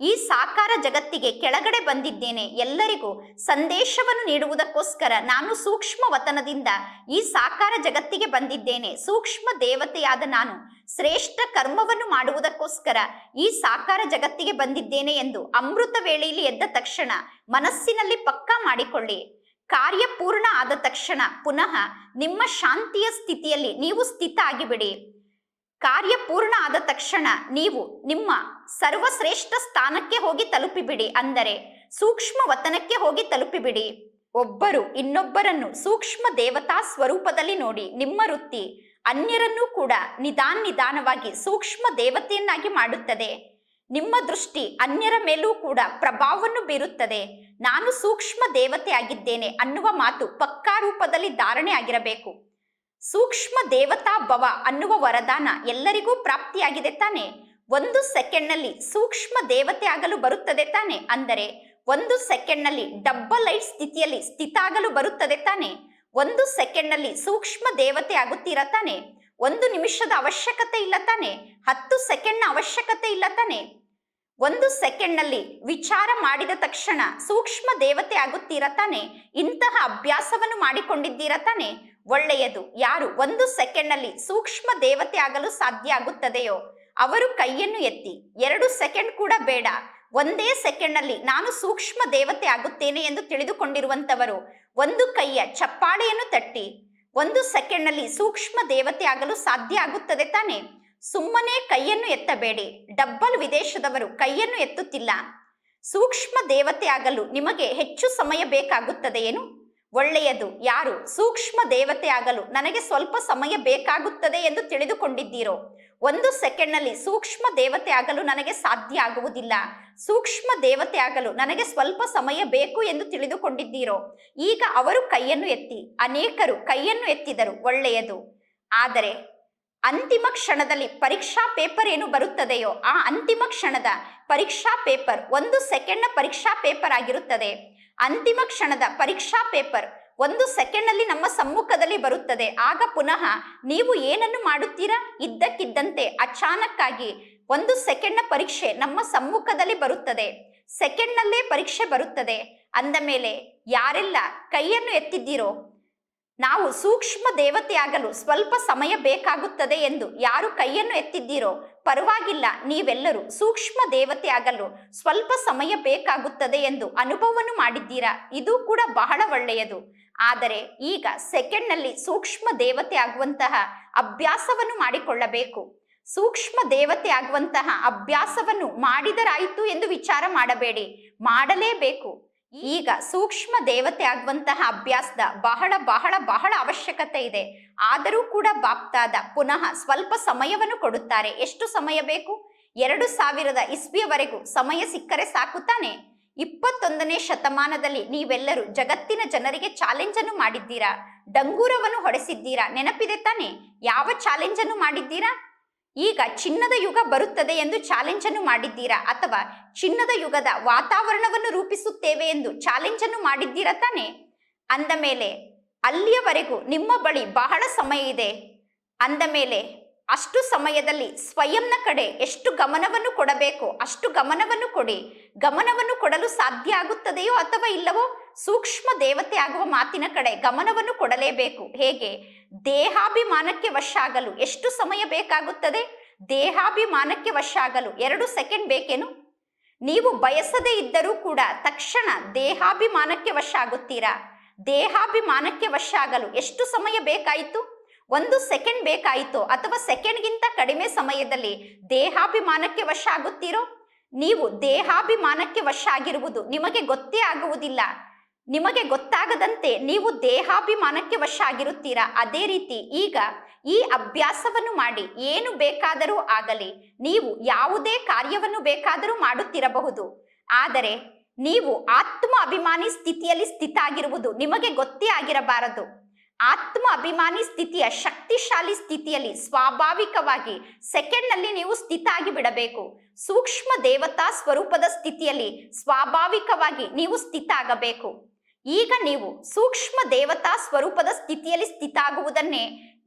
ಈ ಸಾಕಾರ ಜಗತ್ತಿಗೆ ಕೆಳಗಡೆ ಬಂದಿದ್ದೇನೆ ಎಲ್ಲರಿಗೂ ಸಂದೇಶವನ್ನು ನೀಡುವುದಕ್ಕೋಸ್ಕರ ನಾನು ಸೂಕ್ಷ್ಮ ವತನದಿಂದ ಈ ಸಾಕಾರ ಜಗತ್ತಿಗೆ ಬಂದಿದ್ದೇನೆ. ಸೂಕ್ಷ್ಮ ದೇವತೆಯಾದ ನಾನು ಶ್ರೇಷ್ಠ ಕರ್ಮವನ್ನು ಮಾಡುವುದಕ್ಕೋಸ್ಕರ ಈ ಸಾಕಾರ ಜಗತ್ತಿಗೆ ಬಂದಿದ್ದೇನೆ ಎಂದು ಅಮೃತ ವೇಳೆಯಲ್ಲಿ ಎದ್ದ ತಕ್ಷಣ ಮನಸ್ಸಿನಲ್ಲಿ ಪಕ್ಕಾ ಮಾಡಿಕೊಳ್ಳಿ. ಕಾರ್ಯ ಪೂರ್ಣ ಆದ ತಕ್ಷಣ ಪುನಃ ನಿಮ್ಮ ಶಾಂತಿಯ ಸ್ಥಿತಿಯಲ್ಲಿ ನೀವು ಸ್ಥಿತ ಆಗಿಬಿಡಿ. ಕಾರ್ಯ ಪೂರ್ಣ ಆದ ತಕ್ಷಣ ನೀವು ನಿಮ್ಮ ಸರ್ವಶ್ರೇಷ್ಠ ಸ್ಥಾನಕ್ಕೆ ಹೋಗಿ ತಲುಪಿಬಿಡಿ ಅಂದರೆ ಸೂಕ್ಷ್ಮ ವತನಕ್ಕೆ ಹೋಗಿ ತಲುಪಿಬಿಡಿ. ಒಬ್ಬರು ಇನ್ನೊಬ್ಬರನ್ನು ಸೂಕ್ಷ್ಮ ದೇವತಾ ಸ್ವರೂಪದಲ್ಲಿ ನೋಡಿ ನಿಮ್ಮ ವೃತ್ತಿ ಅನ್ಯರನ್ನೂ ಕೂಡ ನಿಧಾನ ನಿಧಾನವಾಗಿ ಸೂಕ್ಷ್ಮ ದೇವತೆಯನ್ನಾಗಿ ಮಾಡುತ್ತದೆ. ನಿಮ್ಮ ದೃಷ್ಟಿ ಅನ್ಯರ ಮೇಲೂ ಕೂಡ ಪ್ರಭಾವವನ್ನು ಬೀರುತ್ತದೆ. ನಾನು ಸೂಕ್ಷ್ಮ ದೇವತೆ ಆಗಿದ್ದೇನೆ ಅನ್ನುವ ಮಾತು ಪಕ್ಕಾ ರೂಪದಲ್ಲಿ ಧಾರಣೆ ಆಗಿರಬೇಕು. ಸೂಕ್ಷ್ಮ ದೇವತಾ ಭವ ಅನ್ನುವ ವರದಾನ ಎಲ್ಲರಿಗೂ ಪ್ರಾಪ್ತಿಯಾಗಿದೆ ತಾನೆ? ಒಂದು ಸೆಕೆಂಡ್ನಲ್ಲಿ ಸೂಕ್ಷ್ಮ ದೇವತೆ ಆಗಲು ಬರುತ್ತದೆ ತಾನೆ. ಅಂದರೆ ಒಂದು ಸೆಕೆಂಡ್ನಲ್ಲಿ ಡಬ್ಬಲ್ ಲೈಟ್ ಸ್ಥಿತಿಯಲ್ಲಿ ಸ್ಥಿತ ಆಗಲು ಬರುತ್ತದೆ ತಾನೆ. ಒಂದು ಸೆಕೆಂಡ್ನಲ್ಲಿ ಸೂಕ್ಷ್ಮ ದೇವತೆ ಆಗುತ್ತೀರ ತಾನೆ. ಒಂದು ನಿಮಿಷದ ಅವಶ್ಯಕತೆ ಇಲ್ಲ ತಾನೆ. ಹತ್ತು ಸೆಕೆಂಡ್ನ ಅವಶ್ಯಕತೆ ಇಲ್ಲ ತಾನೆ. ಒಂದು ಸೆಕೆಂಡ್ನಲ್ಲಿ ವಿಚಾರ ಮಾಡಿದ ತಕ್ಷಣ ಸೂಕ್ಷ್ಮ ದೇವತೆ ಆಗುತ್ತೀರ ತಾನೆ. ಇಂತಹ ಅಭ್ಯಾಸವನ್ನು ಮಾಡಿಕೊಂಡಿದ್ದೀರ ತಾನೆ. ಒಳ್ಳೆಯದು. ಯಾರು ಒಂದು ಸೆಕೆಂಡ್ನಲ್ಲಿ ಸೂಕ್ಷ್ಮ ದೇವತೆ ಆಗಲು ಸಾಧ್ಯ ಆಗುತ್ತದೆಯೋ ಅವರು ಕೈಯನ್ನು ಎತ್ತಿ. ಎರಡು ಸೆಕೆಂಡ್ ಕೂಡ ಬೇಡ. ಒಂದೇ ಸೆಕೆಂಡ್ನಲ್ಲಿ ನಾನು ಸೂಕ್ಷ್ಮ ದೇವತೆ ಆಗುತ್ತೇನೆ ಎಂದು ತಿಳಿದುಕೊಂಡಿರುವಂತವರು ಒಂದು ಕೈಯ ಚಪ್ಪಾಳೆಯನ್ನು ತಟ್ಟಿ. ಒಂದು ಸೆಕೆಂಡ್ನಲ್ಲಿ ಸೂಕ್ಷ್ಮ ದೇವತೆ ಆಗಲು ಸಾಧ್ಯ ಆಗುತ್ತದೆ ತಾನೆ? ಸುಮ್ಮನೆ ಕೈಯನ್ನು ಎತ್ತಬೇಡಿ. ಡಬ್ಬಲ್ ವಿದೇಶದವರು ಕೈಯನ್ನು ಎತ್ತುತ್ತಿಲ್ಲ. ಸೂಕ್ಷ್ಮ ದೇವತೆ ಆಗಲು ನಿಮಗೆ ಹೆಚ್ಚು ಸಮಯ ಬೇಕಾಗುತ್ತದೆ ಏನು? ಒಳ್ಳೆಯದು. ಯಾರು ಸೂಕ್ಷ್ಮ ದೇವತೆ ಆಗಲು ನನಗೆ ಸ್ವಲ್ಪ ಸಮಯ ಬೇಕಾಗುತ್ತದೆ ಎಂದು ತಿಳಿದುಕೊಂಡಿದ್ದೀರೋ? ಒಂದು ಸೆಕೆಂಡ್ನಲ್ಲಿ ಸೂಕ್ಷ್ಮ ದೇವತೆ ಆಗಲು ನನಗೆ ಸಾಧ್ಯ ಆಗುವುದಿಲ್ಲ. ಸೂಕ್ಷ್ಮ ದೇವತೆ ಆಗಲು ನನಗೆ ಸ್ವಲ್ಪ ಸಮಯ ಬೇಕು ಎಂದು ತಿಳಿದುಕೊಂಡಿದ್ದೀರೋ? ಈಗ ಅವರು ಕೈಯನ್ನು ಎತ್ತಿ, ಅನೇಕರು ಕೈಯನ್ನು ಎತ್ತಿದರು, ಒಳ್ಳೆಯದು. ಆದರೆ ಅಂತಿಮ ಕ್ಷಣದಲ್ಲಿ ಪರೀಕ್ಷಾ ಪೇಪರ್ ಏನು ಬರುತ್ತದೆಯೋ, ಆ ಅಂತಿಮ ಕ್ಷಣದ ಪರೀಕ್ಷಾ ಪೇಪರ್ ಒಂದು ಸೆಕೆಂಡ್ನ ಪರೀಕ್ಷಾ ಪೇಪರ್ ಆಗಿರುತ್ತದೆ. ಅಂತಿಮ ಕ್ಷಣದ ಪರೀಕ್ಷಾ ಪೇಪರ್ ಒಂದು ಸೆಕೆಂಡಲ್ಲಿ ನಮ್ಮ ಸಮ್ಮುಖದಲ್ಲಿ ಬರುತ್ತದೆ. ಆಗ ಪುನಃ ನೀವು ಏನನ್ನು ಮಾಡುತ್ತೀರಾ? ಇದ್ದಕ್ಕಿದ್ದಂತೆ ಅಚಾನಕ್ಕಾಗಿ ಒಂದು ಸೆಕೆಂಡ್ನ ಪರೀಕ್ಷೆ ನಮ್ಮ ಸಮ್ಮುಖದಲ್ಲಿ ಬರುತ್ತದೆ. ಸೆಕೆಂಡ್ನಲ್ಲೇ ಪರೀಕ್ಷೆ ಬರುತ್ತದೆ. ಅಂದ ಮೇಲೆ, ಯಾರೆಲ್ಲ ಕೈಯನ್ನು ಎತ್ತಿದ್ದೀರೋ, ನಾವು ಸೂಕ್ಷ್ಮ ದೇವತೆಯಾಗಲು ಸ್ವಲ್ಪ ಸಮಯ ಬೇಕಾಗುತ್ತದೆ ಎಂದು ಯಾರು ಕೈಯನ್ನು ಎತ್ತಿದ್ದೀರೋ, ಪರವಾಗಿಲ್ಲ, ನೀವೆಲ್ಲರೂ ಸೂಕ್ಷ್ಮ ದೇವತೆಯಾಗಲು ಸ್ವಲ್ಪ ಸಮಯ ಬೇಕಾಗುತ್ತದೆ ಎಂದು ಅನುಭವವನ್ನು ಮಾಡಿದ್ದೀರಾ? ಇದು ಕೂಡ ಬಹಳ ಒಳ್ಳೆಯದು. ಆದರೆ ಈಗ ಸೆಕೆಂಡ್ನಲ್ಲಿ ಸೂಕ್ಷ್ಮ ದೇವತೆ ಆಗುವಂತಹ ಅಭ್ಯಾಸವನ್ನು ಮಾಡಿಕೊಳ್ಳಬೇಕು. ಸೂಕ್ಷ್ಮ ದೇವತೆ ಆಗುವಂತಹ ಅಭ್ಯಾಸವನ್ನು ಮಾಡಿದರಾಯಿತು ಎಂದು ವಿಚಾರ ಮಾಡಬೇಡಿ. ಮಾಡಲೇಬೇಕು. ಈಗ ಸೂಕ್ಷ್ಮ ದೇವತೆ ಆಗುವಂತಹ ಅಭ್ಯಾಸದ ಬಹಳ ಬಹಳ ಬಹಳ ಅವಶ್ಯಕತೆ ಇದೆ. ಆದರೂ ಕೂಡ ಬಾಪ್ತಾದ ಪುನಃ ಸ್ವಲ್ಪ ಸಮಯವನ್ನು ಕೊಡುತ್ತಾರೆ. ಎಷ್ಟು ಸಮಯ ಬೇಕು? ಎರಡು ಸಾವಿರದ ಇಸ್ವಿಯವರೆಗೂ ಸಮಯ ಸಿಕ್ಕರೆ ಸಾಕು ತಾನೆ. ಇಪ್ಪತ್ತೊಂದನೇ ಶತಮಾನದಲ್ಲಿ ನೀವೆಲ್ಲರೂ ಜಗತ್ತಿನ ಜನರಿಗೆ ಚಾಲೆಂಜ್ ಅನ್ನು ಮಾಡಿದ್ದೀರಾ? ಡಂಗೂರವನ್ನು ಹೊಡೆಸಿದ್ದೀರಾ? ನೆನಪಿದೆ ತಾನೆ? ಯಾವ ಚಾಲೆಂಜ್ ಅನ್ನು ಮಾಡಿದ್ದೀರಾ? ಈಗ ಚಿನ್ನದ ಯುಗ ಬರುತ್ತದೆ ಎಂದು ಚಾಲೆಂಜ್ ಅನ್ನು ಮಾಡಿದ್ದೀರಾ? ಅಥವಾ ಚಿನ್ನದ ಯುಗದ ವಾತಾವರಣವನ್ನು ರೂಪಿಸುತ್ತೇವೆ ಎಂದು ಚಾಲೆಂಜ್ ಅನ್ನು ಮಾಡಿದ್ದೀರಾ ತಾನೆ? ಅಂದ ಮೇಲೆ, ಅಲ್ಲಿಯವರೆಗೂ ನಿಮ್ಮ ಬಳಿ ಬಹಳ ಸಮಯ ಇದೆ. ಅಂದ ಮೇಲೆ ಅಷ್ಟು ಸಮಯದಲ್ಲಿ ಸ್ವಯಂನ ಕಡೆ ಎಷ್ಟು ಗಮನವನ್ನು ಕೊಡಬೇಕು, ಅಷ್ಟು ಗಮನವನ್ನು ಕೊಡಿ. ಗಮನವನ್ನು ಕೊಡಲು ಸಾಧ್ಯ ಆಗುತ್ತದೆಯೋ ಅಥವಾ ಇಲ್ಲವೋ, ಸೂಕ್ಷ್ಮ ದೇವತೆ ಆಗುವ ಮಾತಿನ ಕಡೆ ಗಮನವನ್ನು ಕೊಡಲೇಬೇಕು. ಹೇಗೆ? ದೇಹಾಭಿಮಾನಕ್ಕೆ ವಶ ಆಗಲು ಎಷ್ಟು ಸಮಯ ಬೇಕಾಗುತ್ತದೆ? ದೇಹಾಭಿಮಾನಕ್ಕೆ ವಶ ಆಗಲು ಎರಡು ಸೆಕೆಂಡ್ ಬೇಕೇನು? ನೀವು ಬಯಸದೇ ಇದ್ದರೂ ಕೂಡ ತಕ್ಷಣ ದೇಹಾಭಿಮಾನಕ್ಕೆ ವಶ ಆಗುತ್ತೀರಾ ದೇಹಾಭಿಮಾನಕ್ಕೆ ವಶ ಆಗಲು ಎಷ್ಟು ಸಮಯ ಬೇಕಾಯಿತು? ಒಂದು ಸೆಕೆಂಡ್ ಬೇಕಾಯಿತು ಅಥವಾ ಸೆಕೆಂಡ್ಗಿಂತ ಕಡಿಮೆ ಸಮಯದಲ್ಲಿ ದೇಹಾಭಿಮಾನಕ್ಕೆ ವಶ ಆಗುತ್ತೀರೋ? ನೀವು ದೇಹಾಭಿಮಾನಕ್ಕೆ ವಶ ಆಗಿರುವುದು ನಿಮಗೆ ಗೊತ್ತೇ ಆಗುವುದಿಲ್ಲ. ನಿಮಗೆ ಗೊತ್ತಾಗದಂತೆ ನೀವು ದೇಹಾಭಿಮಾನಕ್ಕೆ ವಶ ಆಗಿರುತ್ತೀರಾ? ಅದೇ ರೀತಿ ಈಗ ಈ ಅಭ್ಯಾಸವನ್ನು ಮಾಡಿ ಏನು ಬೇಕಾದರೂ ಆಗಲಿ, ನೀವು ಯಾವುದೇ ಕಾರ್ಯವನ್ನು ಬೇಕಾದರೂ ಮಾಡುತ್ತಿರಬಹುದು. ಆದರೆ ನೀವು ಆತ್ಮ ಅಭಿಮಾನಿ ಸ್ಥಿತಿಯಲ್ಲಿ ಸ್ಥಿತ ಆಗಿರುವುದು ನಿಮಗೆ ಗೊತ್ತೇ ಆಗಿರಬಾರದು. ಆತ್ಮ ಅಭಿಮಾನಿ ಸ್ಥಿತಿಯ, ಶಕ್ತಿಶಾಲಿ ಸ್ಥಿತಿಯಲ್ಲಿ ಸ್ವಾಭಾವಿಕವಾಗಿ ಸೆಕೆಂಡ್ನಲ್ಲಿ ನೀವು ಸ್ಥಿತ ಆಗಿ ಬಿಡಬೇಕು. ಸೂಕ್ಷ್ಮ ದೇವತಾ ಸ್ವರೂಪದ ಸ್ಥಿತಿಯಲ್ಲಿ ಸ್ವಾಭಾವಿಕವಾಗಿ ನೀವು ಸ್ಥಿತ ಆಗಬೇಕು. ಈಗ ನೀವು ಸೂಕ್ಷ್ಮ ದೇವತಾ ಸ್ವರೂಪದ ಸ್ಥಿತಿಯಲ್ಲಿ ಸ್ಥಿತ ಆಗುವುದನ್ನೇ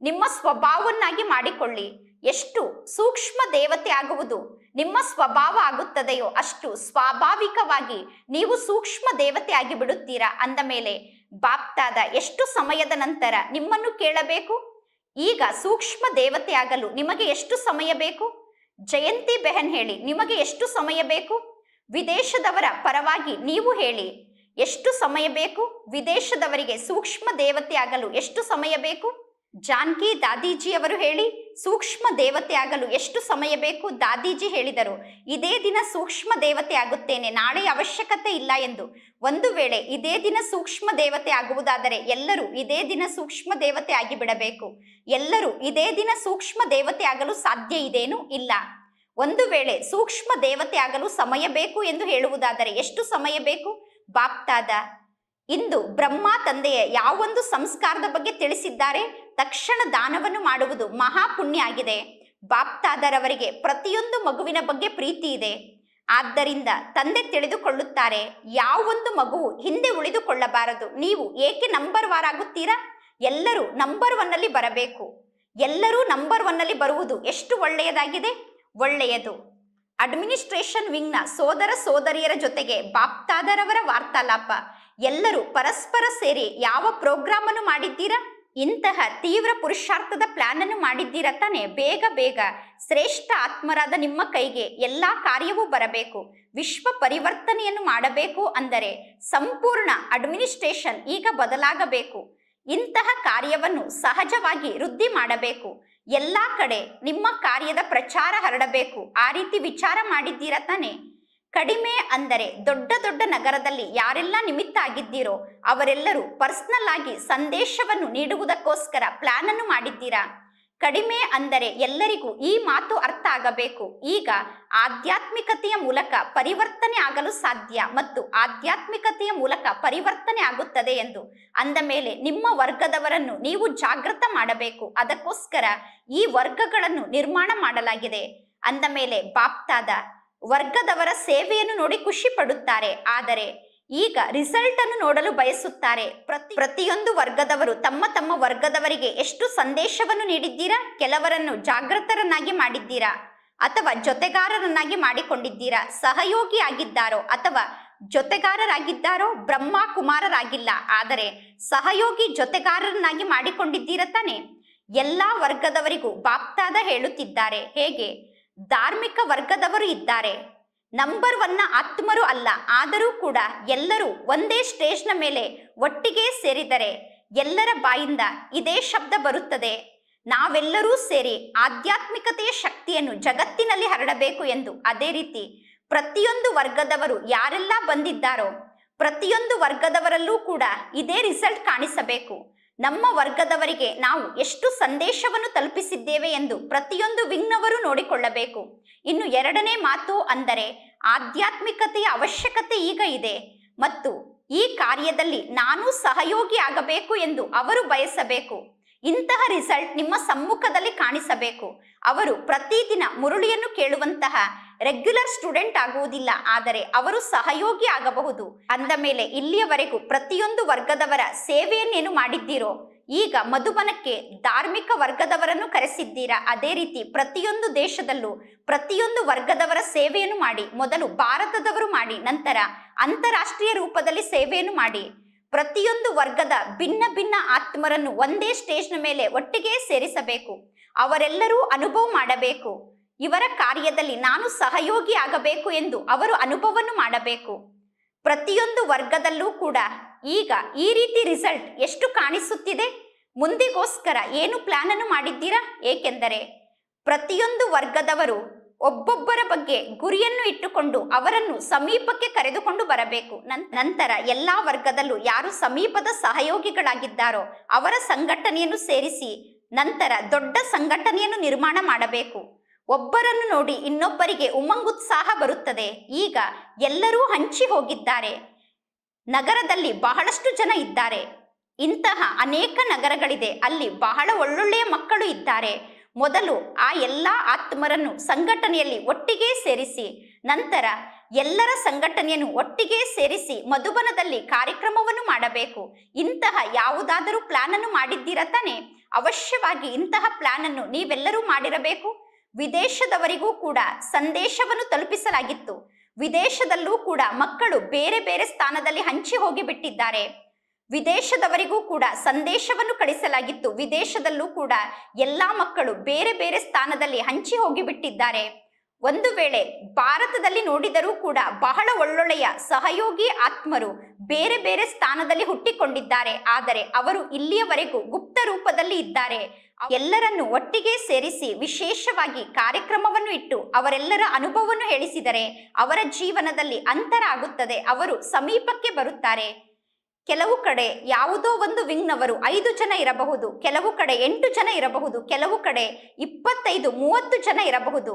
ನಿಮ್ಮ ಸ್ವಭಾವವನ್ನಾಗಿ ಮಾಡಿಕೊಳ್ಳಿ. ಎಷ್ಟು ಸೂಕ್ಷ್ಮ ದೇವತೆ ಆಗುವುದು ನಿಮ್ಮ ಸ್ವಭಾವ ಆಗುತ್ತದೆಯೋ ಅಷ್ಟು ಸ್ವಾಭಾವಿಕವಾಗಿ ನೀವು ಸೂಕ್ಷ್ಮ ದೇವತೆ ಆಗಿ ಬಿಡುತ್ತೀರಾ ಅಂದ ಮೇಲೆ ಬಾಪ್ತಾದ ಎಷ್ಟು ಸಮಯದ ನಂತರ ನಿಮ್ಮನ್ನು ಕೇಳಬೇಕು? ಈಗ ಸೂಕ್ಷ್ಮ ದೇವತೆ ಆಗಲು ನಿಮಗೆ ಎಷ್ಟು ಸಮಯ ಬೇಕು? ಜಯಂತಿ ಬೆಹನ್ ಹೇಳಿ, ನಿಮಗೆ ಎಷ್ಟು ಸಮಯ ಬೇಕು? ವಿದೇಶದವರ ಪರವಾಗಿ ನೀವು ಹೇಳಿ, ಎಷ್ಟು ಸಮಯ ಬೇಕು? ವಿದೇಶದವರಿಗೆ ಸೂಕ್ಷ್ಮ ದೇವತೆ ಆಗಲು ಎಷ್ಟು ಸಮಯ ಬೇಕು? ಜಾನ್ಕಿ, ದಾದೀಜಿ ಅವರು ಹೇಳಿ, ಸೂಕ್ಷ್ಮ ದೇವತೆ ಆಗಲು ಎಷ್ಟು ಸಮಯ ಬೇಕು? ದಾದೀಜಿ ಹೇಳಿದರು, ಇದೇ ದಿನ ಸೂಕ್ಷ್ಮ ದೇವತೆ ಆಗುತ್ತೇನೆ, ನಾಳೆ ಅವಶ್ಯಕತೆ ಇಲ್ಲ ಎಂದು. ಒಂದು ವೇಳೆ ಇದೇ ದಿನ ಸೂಕ್ಷ್ಮ ದೇವತೆ ಆಗುವುದಾದರೆ ಎಲ್ಲರೂ ಇದೇ ದಿನ ಸೂಕ್ಷ್ಮ ದೇವತೆ ಆಗಿಬಿಡಬೇಕು. ಎಲ್ಲರೂ ಇದೇ ದಿನ ಸೂಕ್ಷ್ಮ ದೇವತೆ ಆಗಲು ಸಾಧ್ಯ ಇದೇನೂ ಇಲ್ಲ. ಒಂದು ವೇಳೆ ಸೂಕ್ಷ್ಮ ದೇವತೆ ಆಗಲು ಸಮಯ ಬೇಕು ಎಂದು ಹೇಳುವುದಾದರೆ ಎಷ್ಟು ಸಮಯ ಬೇಕು? ಬಾಪ್ತಾದ ಇಂದು ಬ್ರಹ್ಮ ತಂದೆಯ ಯಾವೊಂದು ಸಂಸ್ಕಾರದ ಬಗ್ಗೆ ತಿಳಿಸಿದ್ದಾರೆ, ತಕ್ಷಣ ದಾನವನ್ನು ಮಾಡುವುದು ಮಹಾಪುಣ್ಯ ಆಗಿದೆ. ಬಾಪ್ತಾದರವರಿಗೆ ಪ್ರತಿಯೊಂದು ಮಗುವಿನ ಬಗ್ಗೆ ಪ್ರೀತಿ ಇದೆ. ಆದ್ದರಿಂದ ತಂದೆ ತಿಳಿದುಕೊಳ್ಳುತ್ತಾರೆ, ಯಾವೊಂದು ಮಗುವು ಹಿಂದೆ ಉಳಿದುಕೊಳ್ಳಬಾರದು, ನೀವು ಏಕೆ ನಂಬರ್ ವಾರ್ ಆಗುತ್ತೀರಾ? ಎಲ್ಲರೂ ನಂಬರ್ ಒನ್ನಲ್ಲಿ ಬರಬೇಕು. ಎಲ್ಲರೂ ನಂಬರ್ ಒನ್ನಲ್ಲಿ ಬರುವುದು ಎಷ್ಟು ಒಳ್ಳೆಯದಾಗಿದೆ? ಒಳ್ಳೆಯದು. ಅಡ್ಮಿನಿಸ್ಟ್ರೇಷನ್ ವಿಂಗ್ನ ಸೋದರ ಸೋದರಿಯರ ಜೊತೆಗೆ ಬಾಪ್ತಾದರವರ ವಾರ್ತಾಲಾಪ. ಎಲ್ಲರೂ ಪರಸ್ಪರ ಸೇರಿ ಯಾವ ಪ್ರೋಗ್ರಾಮ್ ಅನ್ನು ಮಾಡಿದ್ದೀರಾ? ಇಂತಹ ತೀವ್ರ ಪುರುಷಾರ್ಥದ ಪ್ಲಾನ್ ಅನ್ನು ಮಾಡಿದ್ದೀರಾ ತಾನೆ? ಬೇಗ ಬೇಗ. ಶ್ರೇಷ್ಠ ಆತ್ಮರಾದ ನಿಮ್ಮ ಕೈಗೆ ಎಲ್ಲಾ ಕಾರ್ಯವೂ ಬರಬೇಕು. ವಿಶ್ವ ಪರಿವರ್ತನೆಯನ್ನು ಮಾಡಬೇಕು ಅಂದರೆ ಸಂಪೂರ್ಣ ಅಡ್ಮಿನಿಸ್ಟ್ರೇಷನ್ ಈಗ ಬದಲಾಗಬೇಕು. ಇಂತಹ ಕಾರ್ಯವನ್ನು ಸಹಜವಾಗಿ ವೃದ್ಧಿ ಮಾಡಬೇಕು. ಎಲ್ಲಾ ಕಡೆ ನಿಮ್ಮ ಕಾರ್ಯದ ಪ್ರಚಾರ ಹರಡಬೇಕು. ಆ ರೀತಿ ವಿಚಾರ ಮಾಡಿದ್ದೀರಾ ತಾನೆ? ಕಡಿಮೆ ಅಂದರೆ ದೊಡ್ಡ ದೊಡ್ಡ ನಗರದಲ್ಲಿ ಯಾರೆಲ್ಲ ನಿಮಿತ್ತ ಆಗಿದ್ದೀರೋ ಅವರೆಲ್ಲರೂ ಪರ್ಸನಲ್ ಆಗಿ ಸಂದೇಶವನ್ನು ನೀಡುವುದಕ್ಕೋಸ್ಕರ ಪ್ಲಾನ್ ಅನ್ನು ಮಾಡಿದ್ದೀರಾ? ಕಡಿಮೆ ಅಂದರೆ ಎಲ್ಲರಿಗೂ ಈ ಮಾತು ಅರ್ಥ ಆಗಬೇಕು. ಈಗ ಆಧ್ಯಾತ್ಮಿಕತೆಯ ಮೂಲಕ ಪರಿವರ್ತನೆ ಆಗಲು ಸಾಧ್ಯ ಮತ್ತು ಆಧ್ಯಾತ್ಮಿಕತೆಯ ಮೂಲಕ ಪರಿವರ್ತನೆ ಆಗುತ್ತದೆ ಎಂದು ಅಂದ ಮೇಲೆ ನಿಮ್ಮ ವರ್ಗದವರನ್ನು ನೀವು ಜಾಗೃತ ಮಾಡಬೇಕು. ಅದಕ್ಕೋಸ್ಕರ ಈ ವರ್ಗಗಳನ್ನು ನಿರ್ಮಾಣ ಮಾಡಲಾಗಿದೆ. ಅಂದ ಮೇಲೆ ಬಾಪ್ತಾದ ವರ್ಗದವರ ಸೇವೆಯನ್ನು ನೋಡಿ ಖುಷಿ ಪಡುತ್ತಾರೆ. ಆದರೆ ಈಗ ರಿಸಲ್ಟ್ ಅನ್ನು ನೋಡಲು ಬಯಸುತ್ತಾರೆ. ಪ್ರತಿ ಪ್ರತಿಯೊಂದು ವರ್ಗದವರು ತಮ್ಮ ತಮ್ಮ ವರ್ಗದವರಿಗೆ ಎಷ್ಟು ಸಂದೇಶವನ್ನು ನೀಡಿದ್ದೀರಾ? ಕೆಲವರನ್ನು ಜಾಗೃತರನ್ನಾಗಿ ಮಾಡಿದ್ದೀರಾ? ಅಥವಾ ಜೊತೆಗಾರರನ್ನಾಗಿ ಮಾಡಿಕೊಂಡಿದ್ದೀರಾ? ಸಹಯೋಗಿ ಆಗಿದ್ದಾರೋ ಅಥವಾ ಜೊತೆಗಾರರಾಗಿದ್ದಾರೋ? ಬ್ರಹ್ಮ ಕುಮಾರರಾಗಿಲ್ಲ ಆದರೆ ಸಹಯೋಗಿ ಜೊತೆಗಾರರನ್ನಾಗಿ ಮಾಡಿಕೊಂಡಿದ್ದೀರ ತಾನೆ? ಎಲ್ಲಾ ವರ್ಗದವರಿಗೂ ಬಾಪ್ತಾದ ಹೇಳುತ್ತಿದ್ದಾರೆ. ಹೇಗೆ? ಧಾರ್ಮಿಕ ವರ್ಗದವರು ಇದ್ದಾರೆ. ನಂಬರ್ ಒನ್ನ ಆತ್ಮರು ಅಲ್ಲ, ಆದರೂ ಕೂಡ ಎಲ್ಲರೂ ಒಂದೇ ಸ್ಟೇಜ್ನ ಮೇಲೆ ಒಟ್ಟಿಗೆ ಸೇರಿದರೆ ಎಲ್ಲರ ಬಾಯಿಂದ ಇದೇ ಶಬ್ದ ಬರುತ್ತದೆ. ನಾವೆಲ್ಲರೂ ಸೇರಿ ಆಧ್ಯಾತ್ಮಿಕತೆಯ ಶಕ್ತಿಯನ್ನು ಜಗತ್ತಿನಲ್ಲಿ ಹರಡಬೇಕು ಎಂದು ಅದೇ ರೀತಿ ಪ್ರತಿಯೊಂದು ವರ್ಗದವರು ಯಾರೆಲ್ಲ ಬಂದಿದ್ದಾರೋ ಪ್ರತಿಯೊಂದು ವರ್ಗದವರಲ್ಲೂ ಕೂಡ ಇದೇ ರಿಸಲ್ಟ್ ಕಾಣಿಸಬೇಕು. ನಮ್ಮ ವರ್ಗದವರಿಗೆ ನಾವು ಎಷ್ಟು ಸಂದೇಶವನ್ನು ತಲುಪಿಸಿದ್ದೇವೆ ಎಂದು ಪ್ರತಿಯೊಂದು ವಿಘ್ನವರು ನೋಡಿಕೊಳ್ಳಬೇಕು. ಇನ್ನು ಎರಡನೇ ಮಾತು ಅಂದರೆ ಆಧ್ಯಾತ್ಮಿಕತೆಯ ಅವಶ್ಯಕತೆ ಈಗ ಇದೆ ಮತ್ತು ಈ ಕಾರ್ಯದಲ್ಲಿ ನಾನು ಸಹಯೋಗಿ ಆಗಬೇಕು ಎಂದು ಅವರು ಬಯಸಬೇಕು. ಇಂತಹ ರಿಸಲ್ಟ್ ನಿಮ್ಮ ಸಮ್ಮುಖದಲ್ಲಿ ಕಾಣಿಸಬೇಕು. ಅವರು ಪ್ರತಿದಿನ ಮುರುಳಿಯನ್ನು ಕೇಳುವಂತಹ ರೆಗ್ಯುಲರ್ ಸ್ಟೂಡೆಂಟ್ ಆಗುವುದಿಲ್ಲ, ಆದರೆ ಅವರು ಸಹಯೋಗಿ ಆಗಬಹುದು. ಅಂದ ಮೇಲೆ ಇಲ್ಲಿಯವರೆಗೂ ಪ್ರತಿಯೊಂದು ವರ್ಗದವರ ಸೇವೆಯನ್ನೇನು ಮಾಡಿದ್ದೀರೋ, ಈಗ ಮಧುಬನಕ್ಕೆ ಧಾರ್ಮಿಕ ವರ್ಗದವರನ್ನು ಕರೆಸಿದ್ದೀರಾ? ಅದೇ ರೀತಿ ಪ್ರತಿಯೊಂದು ದೇಶದಲ್ಲೂ ಪ್ರತಿಯೊಂದು ವರ್ಗದವರ ಸೇವೆಯನ್ನು ಮಾಡಿ, ಮೊದಲು ಭಾರತದವರು ಮಾಡಿ, ನಂತರ ಅಂತಾರಾಷ್ಟ್ರೀಯ ರೂಪದಲ್ಲಿ ಸೇವೆಯನ್ನು ಮಾಡಿ. ಪ್ರತಿಯೊಂದು ವರ್ಗದ ಭಿನ್ನ ಭಿನ್ನ ಆತ್ಮರನ್ನು ಒಂದೇ ಸ್ಟೇಜ್ನ ಮೇಲೆ ಒಟ್ಟಿಗೆ ಸೇರಿಸಬೇಕು. ಅವರೆಲ್ಲರೂ ಅನುಭವ ಮಾಡಬೇಕು. ಇವರ ಕಾರ್ಯದಲ್ಲಿ ನಾನು ಸಹಯೋಗಿ ಆಗಬೇಕು ಎಂದು ಅವರು ಅನುಭವವನ್ನು ಮಾಡಬೇಕು. ಪ್ರತಿಯೊಂದು ವರ್ಗದಲ್ಲೂ ಕೂಡ ಈಗ ಈ ರೀತಿ ರಿಸಲ್ಟ್ ಎಷ್ಟು ಕಾಣಿಸುತ್ತಿದೆ? ಮುಂದಿಗೋಸ್ಕರ ಏನು ಪ್ಲಾನ್ ಅನ್ನು ಮಾಡಿದ್ದೀರಾ? ಏಕೆಂದರೆ ಪ್ರತಿಯೊಂದು ವರ್ಗದವರು ಒಬ್ಬೊಬ್ಬರ ಬಗ್ಗೆ ಗುರಿಯನ್ನು ಇಟ್ಟುಕೊಂಡು ಅವರನ್ನು ಸಮೀಪಕ್ಕೆ ಕರೆದುಕೊಂಡು ಬರಬೇಕು. ನಂತರ ಎಲ್ಲಾ ವರ್ಗದಲ್ಲೂ ಯಾರು ಸಮೀಪದ ಸಹಯೋಗಿಗಳಾಗಿದ್ದಾರೋ ಅವರ ಸಂಘಟನೆಯನ್ನು ಸೇರಿಸಿ ನಂತರ ದೊಡ್ಡ ಸಂಘಟನೆಯನ್ನು ನಿರ್ಮಾಣ ಮಾಡಬೇಕು. ಒಬ್ಬರನ್ನು ನೋಡಿ ಇನ್ನೊಬ್ಬರಿಗೆ ಉಮಂಗುತ್ಸಾಹ ಬರುತ್ತದೆ. ಈಗ ಎಲ್ಲರೂ ಹಂಚಿ ಹೋಗಿದ್ದಾರೆ. ನಗರದಲ್ಲಿ ಬಹಳಷ್ಟು ಜನ ಇದ್ದಾರೆ. ಇಂತಹ ಅನೇಕ ನಗರಗಳಿದೆ. ಅಲ್ಲಿ ಬಹಳ ಒಳ್ಳೊಳ್ಳೆಯ ಮಕ್ಕಳು ಇದ್ದಾರೆ. ಮೊದಲು ಆ ಎಲ್ಲ ಆತ್ಮರನ್ನು ಸಂಘಟನೆಯಲ್ಲಿ ಒಟ್ಟಿಗೆ ಸೇರಿಸಿ, ನಂತರ ಎಲ್ಲರ ಸಂಘಟನೆಯನ್ನು ಒಟ್ಟಿಗೆ ಸೇರಿಸಿ ಮಧುಬನದಲ್ಲಿ ಕಾರ್ಯಕ್ರಮವನ್ನು ಮಾಡಬೇಕು. ಇಂತಹ ಯಾವುದಾದರೂ ಪ್ಲಾನ್ ಅನ್ನು ಮಾಡಿದ್ದೀರಾ ತಾನೆ? ಅವಶ್ಯವಾಗಿ ಇಂತಹ ಪ್ಲಾನ್ ಅನ್ನು ನೀವೆಲ್ಲರೂ ಮಾಡಿರಬೇಕು. ವಿದೇಶದವರಿಗೂ ಕೂಡ ಸಂದೇಶವನ್ನು ತಲುಪಿಸಲಾಗಿತ್ತು. ವಿದೇಶದಲ್ಲೂ ಕೂಡ ಮಕ್ಕಳು ಬೇರೆ ಬೇರೆ ಸ್ಥಾನದಲ್ಲಿ ಹಂಚಿ ಹೋಗಿಬಿಟ್ಟಿದ್ದಾರೆ. ವಿದೇಶದವರಿಗೂ ಕೂಡ ಸಂದೇಶವನ್ನು ಕಳಿಸಲಾಗಿತ್ತು. ವಿದೇಶದಲ್ಲೂ ಕೂಡ ಎಲ್ಲ ಮಕ್ಕಳು ಬೇರೆ ಬೇರೆ ಸ್ಥಾನದಲ್ಲಿ ಹಂಚಿ ಹೋಗಿಬಿಟ್ಟಿದ್ದಾರೆ. ಒಂದು ವೇಳೆ ಭಾರತದಲ್ಲಿ ನೋಡಿದರೂ ಕೂಡ ಬಹಳ ಒಳ್ಳೊಳ್ಳೆಯ ಸಹಯೋಗಿ ಆತ್ಮರು ಬೇರೆ ಬೇರೆ ಸ್ಥಾನದಲ್ಲಿ ಹುಟ್ಟಿಕೊಂಡಿದ್ದಾರೆ. ಆದರೆ ಅವರು ಇಲ್ಲಿಯವರೆಗೂ ಗುಪ್ತ ರೂಪದಲ್ಲಿ ಇದ್ದಾರೆ. ಎಲ್ಲರನ್ನು ಒಟ್ಟಿಗೆ ಸೇರಿಸಿ ವಿಶೇಷವಾಗಿ ಕಾರ್ಯಕ್ರಮವನ್ನು ಇಟ್ಟು ಅವರೆಲ್ಲರ ಅನುಭವವನ್ನು ಹೇಳಿಸಿದರೆ ಅವರ ಜೀವನದಲ್ಲಿ ಅಂತರ ಆಗುತ್ತದೆ. ಅವರು ಸಮೀಪಕ್ಕೆ ಬರುತ್ತಾರೆ. ಕೆಲವು ಕಡೆ ಯಾವುದೋ ಒಂದು ವಿಂಗ್ನವರು ಐದು ಜನ ಇರಬಹುದು, ಕೆಲವು ಕಡೆ ಎಂಟು ಜನ ಇರಬಹುದು, ಕೆಲವು ಕಡೆ ಇಪ್ಪತ್ತೈದು, ಮೂವತ್ತು ಜನ ಇರಬಹುದು.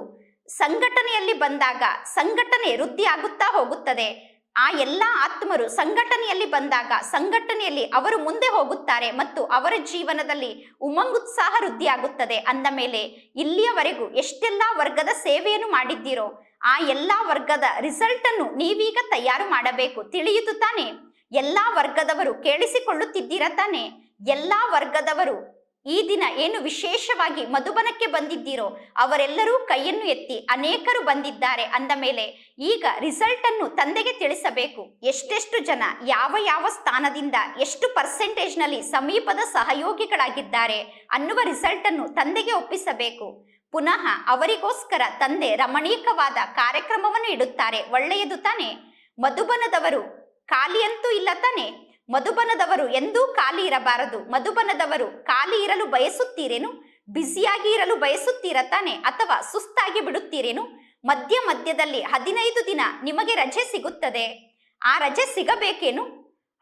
ಸಂಘಟನೆಯಲ್ಲಿ ಬಂದಾಗ ಸಂಘಟನೆ ವೃದ್ಧಿ ಆಗುತ್ತಾ ಹೋಗುತ್ತದೆ. ಆ ಎಲ್ಲ ಆತ್ಮರು ಸಂಘಟನೆಯಲ್ಲಿ ಬಂದಾಗ ಸಂಘಟನೆಯಲ್ಲಿ ಅವರು ಮುಂದೆ ಹೋಗುತ್ತಾರೆ ಮತ್ತು ಅವರ ಜೀವನದಲ್ಲಿ ಉಮಂಗುತ್ಸಾಹ ವೃದ್ಧಿಯಾಗುತ್ತದೆ. ಅಂದ ಮೇಲೆ, ಇಲ್ಲಿಯವರೆಗೂ ಎಷ್ಟೆಲ್ಲ ವರ್ಗದ ಸೇವೆಯನ್ನು ಮಾಡಿದ್ದೀರೋ, ಆ ಎಲ್ಲ ವರ್ಗದ ರಿಸಲ್ಟನ್ನು ನೀವೀಗ ತಯಾರು ಮಾಡಬೇಕು ತಿಳಿಯಿತು ತಾನೆ? ಎಲ್ಲಾ ವರ್ಗದವರು ಕೇಳಿಸಿಕೊಳ್ಳುತ್ತಿದ್ದೀರಾ ತಾನೆ? ಎಲ್ಲ ವರ್ಗದವರು ಈ ದಿನ ಏನು ವಿಶೇಷವಾಗಿ ಮಧುಬನಕ್ಕೆ ಬಂದಿದ್ದೀರೋ ಅವರೆಲ್ಲರೂ ಕೈಯನ್ನು ಎತ್ತಿ ಅನೇಕರು ಬಂದಿದ್ದಾರೆ ಅಂದ ಮೇಲೆ ಈಗ ರಿಸಲ್ಟ್ ಅನ್ನು ತಂದೆಗೆ ತಿಳಿಸಬೇಕು. ಎಷ್ಟೆಷ್ಟು ಜನ ಯಾವ ಯಾವ ಸ್ಥಾನದಿಂದ ಎಷ್ಟು ಪರ್ಸೆಂಟೇಜ್ನಲ್ಲಿ ಸಮೀಪದ ಸಹಯೋಗಿಗಳಾಗಿದ್ದಾರೆ ಅನ್ನುವ ರಿಸಲ್ಟ್ ಅನ್ನು ತಂದೆಗೆ ಒಪ್ಪಿಸಬೇಕು. ಪುನಃ ಅವರಿಗೋಸ್ಕರ ತಂದೆ ರಮಣೀಕವಾದ ಕಾರ್ಯಕ್ರಮವನ್ನು ಇಡುತ್ತಾರೆ ಒಳ್ಳೆಯದು ತಾನೆ? ಮಧುಬನದವರು ಖಾಲಿಯಂತೂ ಇಲ್ಲ ತಾನೆ? ಮಧುಬನದವರು ಎಂದೂ ಖಾಲಿ ಇರಬಾರದು. ಮಧುಬನದವರು ಖಾಲಿ ಇರಲು ಬಯಸುತ್ತೀರೇನು? ಬ್ಯುಸಿಯಾಗಿ ಇರಲು ಬಯಸುತ್ತೀರ ತಾನೆ? ಅಥವಾ ಸುಸ್ತಾಗಿ ಬಿಡುತ್ತೀರೇನು? ಮಧ್ಯ ಮಧ್ಯದಲ್ಲಿ ಹದಿನೈದು ದಿನ ನಿಮಗೆ ರಜೆ ಸಿಗುತ್ತದೆ. ಆ ರಜೆ ಸಿಗಬೇಕೇನು?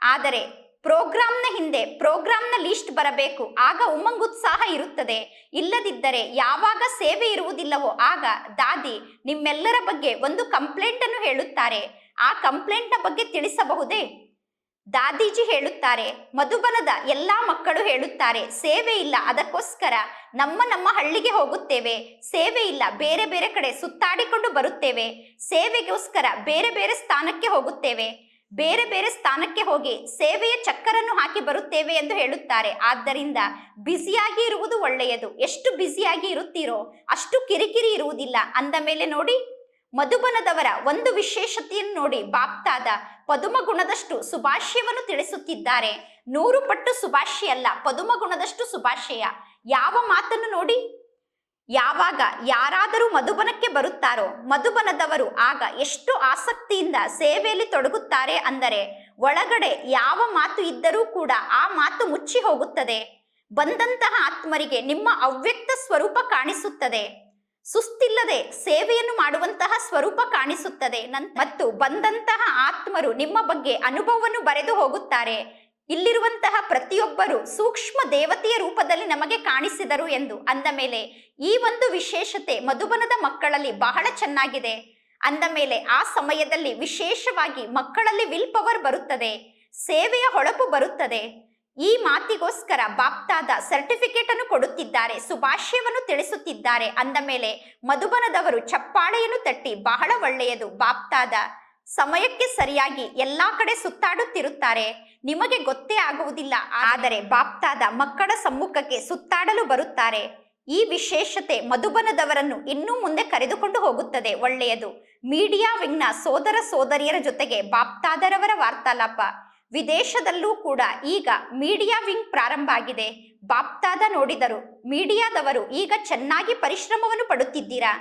ಆದರೆ ಪ್ರೋಗ್ರಾಂನ ಹಿಂದೆ ಪ್ರೋಗ್ರಾಂನ ಲಿಸ್ಟ್ ಬರಬೇಕು. ಆಗ ಉಮಂಗುತ್ಸಾಹ ಇರುತ್ತದೆ. ಇಲ್ಲದಿದ್ದರೆ ಯಾವಾಗ ಸೇವೆ ಇರುವುದಿಲ್ಲವೋ ಆಗ ದಾದಿ ನಿಮ್ಮೆಲ್ಲರ ಬಗ್ಗೆ ಒಂದು ಕಂಪ್ಲೇಂಟನ್ನು ಹೇಳುತ್ತಾರೆ. ಆ ಕಂಪ್ಲೇಂಟ್ನ ಬಗ್ಗೆ ತಿಳಿಸಬಹುದೇ? ದಾದೀಜಿ ಹೇಳುತ್ತಾರೆ, ಮಧುಬನದ ಎಲ್ಲಾ ಮಕ್ಕಳು ಹೇಳುತ್ತಾರೆ, ಸೇವೆ ಇಲ್ಲ, ಅದಕ್ಕೋಸ್ಕರ ನಮ್ಮ ನಮ್ಮ ಹಳ್ಳಿಗೆ ಹೋಗುತ್ತೇವೆ, ಸೇವೆ ಇಲ್ಲ, ಬೇರೆ ಬೇರೆ ಕಡೆ ಸುತ್ತಾಡಿಕೊಂಡು ಬರುತ್ತೇವೆ, ಸೇವೆಗೋಸ್ಕರ ಬೇರೆ ಬೇರೆ ಸ್ಥಾನಕ್ಕೆ ಹೋಗುತ್ತೇವೆ, ಬೇರೆ ಬೇರೆ ಸ್ಥಾನಕ್ಕೆ ಹೋಗಿ ಸೇವೆಯ ಚಕ್ಕರನ್ನು ಹಾಕಿ ಬರುತ್ತೇವೆ ಎಂದು ಹೇಳುತ್ತಾರೆ, ಆದ್ದರಿಂದ ಬ್ಯುಸಿಯಾಗಿ ಇರುವುದು ಒಳ್ಳೆಯದು, ಎಷ್ಟು ಬ್ಯುಸಿಯಾಗಿ ಇರುತ್ತೀರೋ ಅಷ್ಟು ಕಿರಿಕಿರಿ ಇರುವುದಿಲ್ಲ, ಅಂದ ಮೇಲೆ ನೋಡಿ. ಮಧುಬನದವರ ಒಂದು ವಿಶೇಷತೆಯನ್ನು ನೋಡಿ ಬಾಪ್ತಾದ ಪದುಮ ಗುಣದಷ್ಟು ಸುಭಾಷ್ಯವನ್ನು ತಿಳಿಸುತ್ತಿದ್ದಾರೆ. ನೂರು ಪಟ್ಟು ಸುಭಾಷ್ಯ ಅಲ್ಲ, ಪದುಮ ಗುಣದಷ್ಟು ಸುಭಾಷ್ಯ. ಯಾವ ಮಾತನ್ನು ನೋಡಿ? ಯಾವಾಗ ಯಾರಾದರೂ ಮಧುಬನಕ್ಕೆ ಬರುತ್ತಾರೋ, ಮಧುಬನದವರು ಆಗ ಎಷ್ಟು ಆಸಕ್ತಿಯಿಂದ ಸೇವೆಯಲ್ಲಿ ತೊಡಗುತ್ತಾರೆ ಅಂದರೆ, ಒಳಗಡೆ ಯಾವ ಮಾತು ಇದ್ದರೂ ಕೂಡ ಆ ಮಾತು ಮುಚ್ಚಿ ಹೋಗುತ್ತದೆ. ಬಂದಂತಹ ಆತ್ಮರಿಗೆ ನಿಮ್ಮ ಅವ್ಯಕ್ತ ಸ್ವರೂಪ ಕಾಣಿಸುತ್ತದೆ. ಸುಸ್ತಿಲ್ಲದೆ ಸೇವೆಯನ್ನು ಮಾಡುವಂತಹ ಸ್ವರೂಪ ಕಾಣಿಸುತ್ತದೆ. ಮತ್ತು ಬಂದಂತಹ ಆತ್ಮರು ನಿಮ್ಮ ಬಗ್ಗೆ ಅನುಭವವನ್ನು ಬರೆದು ಹೋಗುತ್ತಾರೆ. ಇಲ್ಲಿರುವಂತಹ ಪ್ರತಿಯೊಬ್ಬರು ಸೂಕ್ಷ್ಮ ದೇವತೆಯ ರೂಪದಲ್ಲಿ ನಮಗೆ ಕಾಣಿಸಿದರು ಎಂದು ಅಂದ ಮೇಲೆ, ಈ ಒಂದು ವಿಶೇಷತೆ ಮಧುಬನದ ಮಕ್ಕಳಲ್ಲಿ ಬಹಳ ಚೆನ್ನಾಗಿದೆ. ಅಂದ ಮೇಲೆ, ಆ ಸಮಯದಲ್ಲಿ ವಿಶೇಷವಾಗಿ ಮಕ್ಕಳಲ್ಲಿ ವಿಲ್ ಪವರ್ ಬರುತ್ತದೆ. ಸೇವೆಯ ಹೊಳಪು ಬರುತ್ತದೆ. ಈ ಮಾತಿಗೋಸ್ಕರ ಬಾಪ್ತಾದ ಸರ್ಟಿಫಿಕೇಟ್ ಅನ್ನು ಕೊಡುತ್ತಿದ್ದಾರೆ ಶುಭಾಶಯವನ್ನು ತಿಳಿಸುತ್ತಿದ್ದಾರೆ. ಅಂದ ಮೇಲೆ ಮಧುಬನದವರು ಚಪ್ಪಾಳೆಯನ್ನು ತಟ್ಟಿ, ಬಹಳ ಒಳ್ಳೆಯದು. ಬಾಪ್ತಾದ ಸಮಯಕ್ಕೆ ಸರಿಯಾಗಿ ಎಲ್ಲಾ ಕಡೆ ಸುತ್ತಾಡುತ್ತಿರುತ್ತಾರೆ. ನಿಮಗೆ ಗೊತ್ತೇ ಆಗುವುದಿಲ್ಲ. ಆದರೆ ಬಾಪ್ತಾದ ಮಕ್ಕಳ ಸಮ್ಮುಖಕ್ಕೆ ಸುತ್ತಾಡಲು ಬರುತ್ತಾರೆ. ಈ ವಿಶೇಷತೆ ಮಧುಬನದವರನ್ನು ಇನ್ನೂ ಮುಂದೆ ಕರೆದುಕೊಂಡು ಹೋಗುತ್ತದೆ. ಒಳ್ಳೆಯದು. ಮೀಡಿಯಾ ವಿಂಗ್ನ ಸೋದರ ಸೋದರಿಯರ ಜೊತೆಗೆ ಬಾಪ್ತಾದರವರ ವಾರ್ತಾಲಾಪ. ವಿದೇಶದಲ್ಲೂ ಕೂಡ ಈಗ ಮೀಡಿಯಾ ವಿಂಗ್ ಪ್ರಾರಂಭ ಆಗಿದೆ. ಬಾಪ್ತಾದ ನೋಡಿದರು ಮೀಡಿಯಾದವರು ಈಗ ಚೆನ್ನಾಗಿ ಪರಿಶ್ರಮವನ್ನು ಪಡುತ್ತಿದ್ದೀರಾ?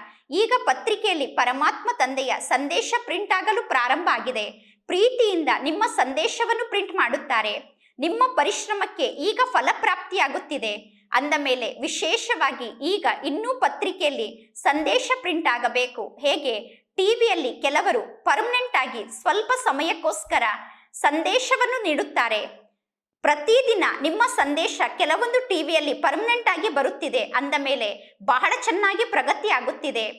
ಈಗ ಪತ್ರಿಕೆಯಲ್ಲಿ ಪರಮಾತ್ಮ ತಂದೆಯ ಸಂದೇಶ ಪ್ರಿಂಟ್ ಆಗಲು ಪ್ರಾರಂಭ ಆಗಿದೆ. ಪ್ರೀತಿಯಿಂದ ನಿಮ್ಮ ಸಂದೇಶವನ್ನು ಪ್ರಿಂಟ್ ಮಾಡುತ್ತಾರೆ. ನಿಮ್ಮ ಪರಿಶ್ರಮಕ್ಕೆ ಈಗ ಫಲಪ್ರಾಪ್ತಿಯಾಗುತ್ತಿದೆ. ಅಂದ ಮೇಲೆ ವಿಶೇಷವಾಗಿ ಈಗ ಇನ್ನೂ ಪತ್ರಿಕೆಯಲ್ಲಿ ಸಂದೇಶ ಪ್ರಿಂಟ್ ಆಗಬೇಕು. ಹೇಗೆ? ಟಿವಿಯಲ್ಲಿ ಕೆಲವರು ಪರ್ಮನೆಂಟ್ ಆಗಿ ಸ್ವಲ್ಪ ಸಮಯಕ್ಕೋಸ್ಕರ ಸಂದೇಶವನ್ನು ನೀಡುತ್ತಾರೆ. ಪ್ರತಿದಿನ ನಿಮ್ಮ ಸಂದೇಶ ಕೆಲವೊಂದು ಟಿವಿಯಲ್ಲಿ ಪರ್ಮನೆಂಟ್ ಆಗಿ ಬರುತ್ತಿದೆ. ಅಂದ ಮೇಲೆ ಬಹಳ ಚೆನ್ನಾಗಿ ಪ್ರಗತಿ ಆಗುತ್ತಿದೆ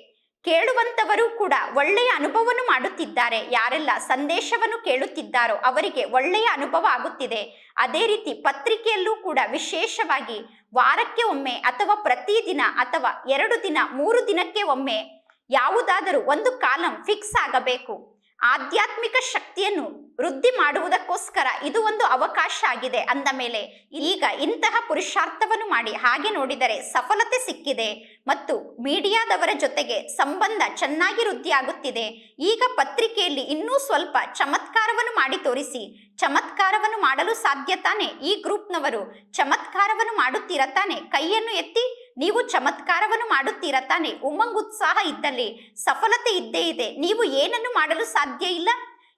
ಕೇಳುವಂತವರು ಕೂಡ ಒಳ್ಳೆಯ ಅನುಭವವನ್ನು ಮಾಡುತ್ತಿದ್ದಾರೆ. ಯಾರೆಲ್ಲ ಸಂದೇಶವನ್ನು ಕೇಳುತ್ತಿದ್ದಾರೋ ಅವರಿಗೆ ಒಳ್ಳೆಯ ಅನುಭವ ಆಗುತ್ತಿದೆ. ಅದೇ ರೀತಿ ಪತ್ರಿಕೆಯಲ್ಲೂ ಕೂಡ ವಿಶೇಷವಾಗಿ ವಾರಕ್ಕೆ ಒಮ್ಮೆ ಅಥವಾ ಪ್ರತಿದಿನ ಅಥವಾ ಎರಡು ದಿನ, ಮೂರು ದಿನಕ್ಕೆ ಒಮ್ಮೆ ಯಾವುದಾದರೂ ಒಂದು ಕಾಲಂ ಫಿಕ್ಸ್ ಆಗಬೇಕು. ಆಧ್ಯಾತ್ಮಿಕ ಶಕ್ತಿಯನ್ನು ವೃದ್ಧಿ ಮಾಡುವುದಕ್ಕೋಸ್ಕರ ಇದು ಒಂದು ಅವಕಾಶ ಆಗಿದೆ ಅಂದ ಮೇಲೆ ಈಗ ಇಂತಹ ಪುರುಷಾರ್ಥವನ್ನು ಮಾಡಿ ಹಾಗೆ ನೋಡಿದರೆ ಸಫಲತೆ ಸಿಕ್ಕಿದೆ ಮತ್ತು ಮೀಡಿಯಾದವರ ಜೊತೆಗೆ ಸಂಬಂಧ ಚೆನ್ನಾಗಿ ವೃದ್ಧಿಯಾಗುತ್ತಿದೆ ಈಗ ಪತ್ರಿಕೆಯಲ್ಲಿ ಇನ್ನೂ ಸ್ವಲ್ಪ ಚಮತ್ಕಾರವನ್ನು ಮಾಡಿ ತೋರಿಸಿ. ಚಮತ್ಕಾರವನ್ನು ಮಾಡಲು ಸಾಧ್ಯ ತಾನೆ ಈ ಗ್ರೂಪ್ನವರು? ಚಮತ್ಕಾರವನ್ನು ಮಾಡುತ್ತೀರ ತಾನೆ? ಕೈಯನ್ನು ಎತ್ತಿ ನೀವು ಚಮತ್ಕಾರವನ್ನು ಮಾಡುತ್ತೀರಾ ತಾನೆ? ಉಮಂಗ್ ಉತ್ಸಾಹ ಇದ್ದಲ್ಲಿ ಸಫಲತೆ ಇದ್ದೇ ಇದೆ. ನೀವು ಏನನ್ನು ಮಾಡಲು ಸಾಧ್ಯ ಇಲ್ಲ.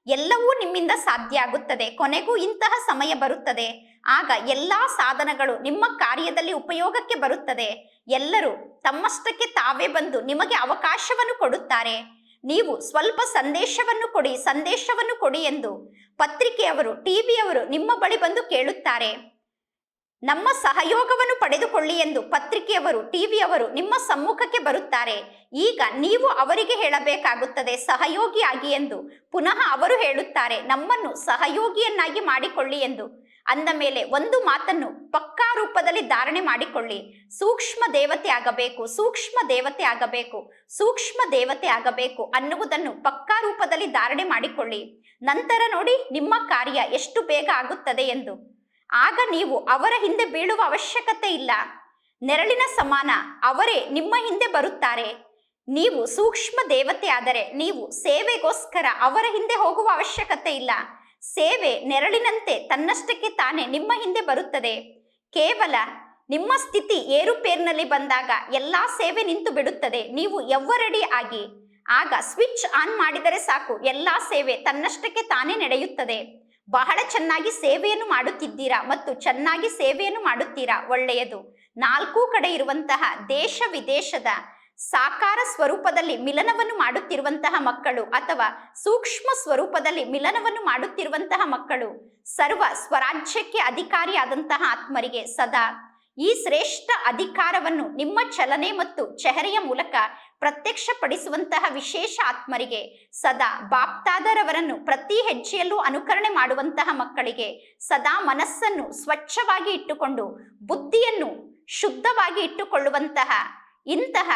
ಎಲ್ಲವೂ ನಿಮ್ಮಿಂದ ಸಾಧ್ಯ ಆಗುತ್ತದೆ. ಕೊನೆಗೂ ಇಂತಹ ಸಮಯ ಬರುತ್ತದೆ. ಆಗ ಎಲ್ಲಾ ಸಾಧನಗಳು ನಿಮ್ಮ ಕಾರ್ಯದಲ್ಲಿ ಉಪಯೋಗಕ್ಕೆ ಬರುತ್ತದೆ. ಎಲ್ಲರೂ ತಮ್ಮಷ್ಟಕ್ಕೆ ತಾವೇ ಬಂದು ನಿಮಗೆ ಅವಕಾಶವನ್ನು ಕೊಡುತ್ತಾರೆ. ನೀವು ಸ್ವಲ್ಪ ಸಂದೇಶವನ್ನು ಕೊಡಿ ಸಂದೇಶವನ್ನು ಕೊಡಿ ಎಂದು ಪತ್ರಿಕೆಯವರು, ಟಿವಿಯವರು ನಿಮ್ಮ ಬಳಿ ಬಂದು ಕೇಳುತ್ತಾರೆ. ನಮ್ಮ ಸಹಯೋಗವನ್ನು ಪಡೆದುಕೊಳ್ಳಿ ಎಂದು ಪತ್ರಿಕೆಯವರು, ಟಿವಿಯವರು ನಿಮ್ಮ ಸಮ್ಮುಖಕ್ಕೆ ಬರುತ್ತಾರೆ. ಈಗ ನೀವು ಅವರಿಗೆ ಹೇಳಬೇಕಾಗುತ್ತದೆ, ಸಹಯೋಗಿಯಾಗಿ ಎಂದು. ಪುನಃ ಅವರು ಹೇಳುತ್ತಾರೆ, ನಮ್ಮನ್ನು ಸಹಯೋಗಿಯನ್ನಾಗಿ ಮಾಡಿಕೊಳ್ಳಿ ಎಂದು. ಅಂದ ಮೇಲೆ ಒಂದು ಮಾತನ್ನು ಪಕ್ಕಾ ರೂಪದಲ್ಲಿ ಧಾರಣೆ ಮಾಡಿಕೊಳ್ಳಿ. ಸೂಕ್ಷ್ಮ ದೇವತೆ ಆಗಬೇಕು, ಸೂಕ್ಷ್ಮ ದೇವತೆ ಆಗಬೇಕು, ಸೂಕ್ಷ್ಮ ದೇವತೆ ಆಗಬೇಕು ಅನ್ನುವುದನ್ನು ಪಕ್ಕಾ ರೂಪದಲ್ಲಿ ಧಾರಣೆ ಮಾಡಿಕೊಳ್ಳಿ. ನಂತರ ನೋಡಿ ನಿಮ್ಮ ಕಾರ್ಯ ಎಷ್ಟು ಬೇಗ ಆಗುತ್ತದೆ ಎಂದು. ಆಗ ನೀವು ಅವರ ಹಿಂದೆ ಬೀಳುವ ಅವಶ್ಯಕತೆ ಇಲ್ಲ. ನೆರಳಿನ ಸಮಾನ ಅವರೇ ನಿಮ್ಮ ಹಿಂದೆ ಬರುತ್ತಾರೆ. ನೀವು ಸೂಕ್ಷ್ಮ ದೇವತೆ ಆದರೆ ನೀವು ಸೇವೆಗೋಸ್ಕರ ಅವರ ಹಿಂದೆ ಹೋಗುವ ಅವಶ್ಯಕತೆ ಇಲ್ಲ. ಸೇವೆ ನೆರಳಿನಂತೆ ತನ್ನಷ್ಟಕ್ಕೆ ತಾನೇ ನಿಮ್ಮ ಹಿಂದೆ ಬರುತ್ತದೆ. ಕೇವಲ ನಿಮ್ಮ ಸ್ಥಿತಿ ಏರುಪೇರಿನಲ್ಲಿ ಬಂದಾಗ ಎಲ್ಲಾ ಸೇವೆ ನಿಂತು ಬಿಡುತ್ತದೆ. ನೀವು ಎವ್ವರಡಿ ಆಗಿ. ಆಗ ಸ್ವಿಚ್ ಆನ್ ಮಾಡಿದರೆ ಸಾಕು. ಎಲ್ಲಾ ಸೇವೆ ತನ್ನಷ್ಟಕ್ಕೆ ತಾನೇ ನಡೆಯುತ್ತದೆ. ಬಹಳ ಚೆನ್ನಾಗಿ ಸೇವೆಯನ್ನು ಮಾಡುತ್ತಿದ್ದೀರಾ ಮತ್ತು ಚೆನ್ನಾಗಿ ಸೇವೆಯನ್ನು ಮಾಡುತ್ತೀರಾ? ಒಳ್ಳೆಯದು. ನಾಲ್ಕು ಕಡೆ ಇರುವಂತಹ ದೇಶ ವಿದೇಶದ ಸಾಕಾರ ಸ್ವರೂಪದಲ್ಲಿ ಮಿಲನವನ್ನು ಮಾಡುತ್ತಿರುವಂತಹ ಮಕ್ಕಳು ಅಥವಾ ಸೂಕ್ಷ್ಮ ಸ್ವರೂಪದಲ್ಲಿ ಮಿಲನವನ್ನು ಮಾಡುತ್ತಿರುವಂತಹ ಮಕ್ಕಳು ಸರ್ವ ಸ್ವರಾಜ್ಯಕ್ಕೆ ಅಧಿಕಾರಿಯಾದಂತಹ ಆತ್ಮರಿಗೆ ಸದಾ ಈ ಶ್ರೇಷ್ಠ ಅಧಿಕಾರವನ್ನು ನಿಮ್ಮ ಚಲನೆ ಮತ್ತು ಚೆಹರೆಯ ಮೂಲಕ ಪ್ರತ್ಯಕ್ಷಪಡಿಸುವಂತಹ ವಿಶೇಷ ಆತ್ಮರಿಗೆ, ಸದಾ ಬಾಪ್ತಾದರವರನ್ನು ಪ್ರತಿ ಹೆಜ್ಜೆಯಲ್ಲೂ ಅನುಕರಣೆ ಮಾಡುವಂತಹ ಮಕ್ಕಳಿಗೆ, ಸದಾ ಮನಸ್ಸನ್ನು ಸ್ವಚ್ಛವಾಗಿ ಇಟ್ಟುಕೊಂಡು, ಬುದ್ಧಿಯನ್ನು ಶುದ್ಧವಾಗಿ ಇಟ್ಟುಕೊಳ್ಳುವಂತಹ ಇಂತಹ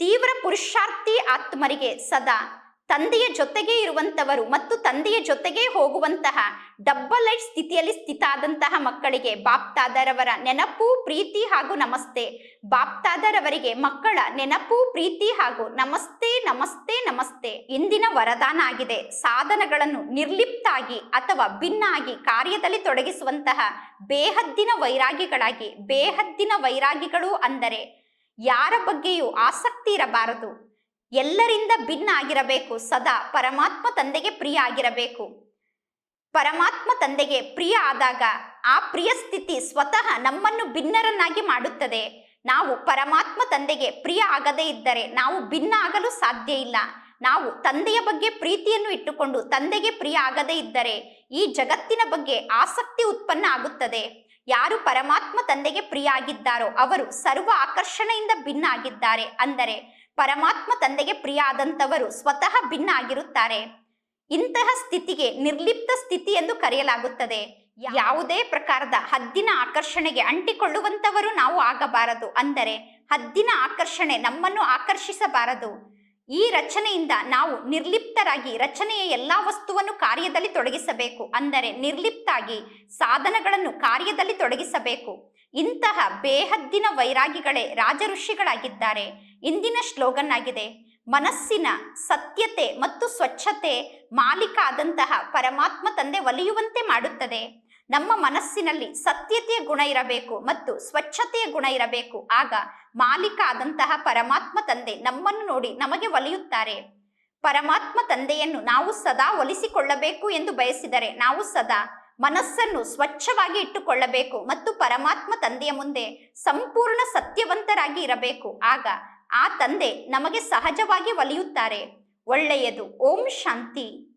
ತೀವ್ರ ಪುರುಷಾರ್ಥಿ ಆತ್ಮರಿಗೆ ಸದಾ ತಂದೆಯ ಜೊತೆಗೆ ಇರುವಂತವರು ಮತ್ತು ತಂದೆಯ ಜೊತೆಗೆ ಹೋಗುವಂತಹ ಡಬ್ಬಲ್ ಲೈಟ್ ಸ್ಥಿತಿಯಲ್ಲಿ ಸ್ಥಿತಾದಂತಹ ಮಕ್ಕಳಿಗೆ ಬಾಪ್ತಾದರವರ ನೆನಪು, ಪ್ರೀತಿ ಹಾಗೂ ನಮಸ್ತೆ. ಬಾಪ್ತಾದರವರಿಗೆ ಮಕ್ಕಳ ನೆನಪು, ಪ್ರೀತಿ ಹಾಗೂ ನಮಸ್ತೆ ನಮಸ್ತೆ ನಮಸ್ತೆ ಇಂದಿನ ವರದಾನ ಆಗಿದೆ. ಸಾಧನಗಳನ್ನು ನಿರ್ಲಿಪ್ತಾಗಿ ಅಥವಾ ಭಿನ್ನಾಗಿ ಕಾರ್ಯದಲ್ಲಿ ತೊಡಗಿಸುವಂತಹ ಬೇಹದ್ದಿನ ವೈರಾಗಿಗಳಾಗಿ, ಬೇಹದ್ದಿನ ವೈರಾಗಿಗಳು ಅಂದರೆ ಯಾರ ಬಗ್ಗೆಯೂ ಆಸಕ್ತಿ ಇರಬಾರದು. ಎಲ್ಲರಿಂದ ಭಿನ್ನ ಆಗಿರಬೇಕು. ಸದಾ ಪರಮಾತ್ಮ ತಂದೆಗೆ ಪ್ರಿಯ ಆಗಿರಬೇಕು. ಪರಮಾತ್ಮ ತಂದೆಗೆ ಪ್ರಿಯ ಆದಾಗ ಆ ಪ್ರಿಯ ಸ್ಥಿತಿ ಸ್ವತಃ ನಮ್ಮನ್ನು ಭಿನ್ನರನ್ನಾಗಿ ಮಾಡುತ್ತದೆ. ನಾವು ಪರಮಾತ್ಮ ತಂದೆಗೆ ಪ್ರಿಯ ಆಗದೇ ಇದ್ದರೆ ನಾವು ಭಿನ್ನ ಆಗಲು ಸಾಧ್ಯ ಇಲ್ಲ. ನಾವು ತಂದೆಯ ಬಗ್ಗೆ ಪ್ರೀತಿಯನ್ನು ಇಟ್ಟುಕೊಂಡು ತಂದೆಗೆ ಪ್ರಿಯ ಆಗದೇ ಇದ್ದರೆ ಈ ಜಗತ್ತಿನ ಬಗ್ಗೆ ಆಸಕ್ತಿ ಉತ್ಪನ್ನ ಆಗುತ್ತದೆ. ಯಾರು ಪರಮಾತ್ಮ ತಂದೆಗೆ ಪ್ರಿಯ ಆಗಿದ್ದಾರೋ ಅವರು ಸರ್ವ ಆಕರ್ಷಣೆಯಿಂದ ಭಿನ್ನ ಆಗಿದ್ದಾರೆ. ಅಂದರೆ ಪರಮಾತ್ಮ ತಂದೆಗೆ ಪ್ರಿಯ ಆದಂಥವರು ಸ್ವತಃ ಭಿನ್ನ ಆಗಿರುತ್ತಾರೆ ಇಂತಹ ಸ್ಥಿತಿಗೆ ನಿರ್ಲಿಪ್ತ ಸ್ಥಿತಿ ಎಂದು ಕರೆಯಲಾಗುತ್ತದೆ. ಯಾವುದೇ ಪ್ರಕಾರದ ಹದ್ದಿನ ಆಕರ್ಷಣೆಗೆ ಅಂಟಿಕೊಳ್ಳುವಂಥವರು ನಾವು ಆಗಬಾರದು. ಅಂದರೆ ಹದ್ದಿನ ಆಕರ್ಷಣೆ ನಮ್ಮನ್ನು ಆಕರ್ಷಿಸಬಾರದು. ಈ ರಚನೆಯಿಂದ ನಾವು ನಿರ್ಲಿಪ್ತರಾಗಿ ರಚನೆಯ ಎಲ್ಲ ವಸ್ತುವನ್ನು ಕಾರ್ಯದಲ್ಲಿ ತೊಡಗಿಸಬೇಕು. ಅಂದರೆ ನಿರ್ಲಿಪ್ತಾಗಿ ಸಾಧನಗಳನ್ನು ಕಾರ್ಯದಲ್ಲಿ ತೊಡಗಿಸಬೇಕು. ಇಂತಹ ಬೇಹದ್ದಿನ ವೈರಾಗಿಗಳೇ ರಾಜಋಷಿಗಳಾಗಿದ್ದಾರೆ. ಇಂದಿನ ಶ್ಲೋಗನ್ ಆಗಿದೆ ಮನಸ್ಸಿನ ಸತ್ಯತೆ ಮತ್ತು ಸ್ವಚ್ಛತೆ ಮಾಲೀಕ ಆದಂತಹ ಪರಮಾತ್ಮ ತಂದೆ ಒಲಿಯುವಂತೆ ಮಾಡುತ್ತದೆ. ನಮ್ಮ ಮನಸ್ಸಿನಲ್ಲಿ ಸತ್ಯತೆಯ ಗುಣ ಇರಬೇಕು ಮತ್ತು ಸ್ವಚ್ಛತೆಯ ಗುಣ ಇರಬೇಕು. ಆಗ ಮಾಲೀಕ ಆದಂತಹ ಪರಮಾತ್ಮ ತಂದೆ ನಮ್ಮನ್ನು ನೋಡಿ ನಮಗೆ ಒಲಿಯುತ್ತಾರೆ. ಪರಮಾತ್ಮ ತಂದೆಯನ್ನು ನಾವು ಸದಾ ಒಲಿಸಿಕೊಳ್ಳಬೇಕು ಎಂದು ಬಯಸಿದರೆ ನಾವು ಸದಾ ಮನಸ್ಸನ್ನು ಸ್ವಚ್ಛವಾಗಿ ಇಟ್ಟುಕೊಳ್ಳಬೇಕು ಮತ್ತು ಪರಮಾತ್ಮ ತಂದೆಯ ಮುಂದೆ ಸಂಪೂರ್ಣ ಸತ್ಯವಂತರಾಗಿ ಇರಬೇಕು. ಆಗ ಆ ತಂದೆ ನಮಗೆ ಸಹಜವಾಗಿ ಒಲಿಯುತ್ತಾರೆ. ಒಳ್ಳೆಯದು. ಓಂ ಶಾಂತಿ.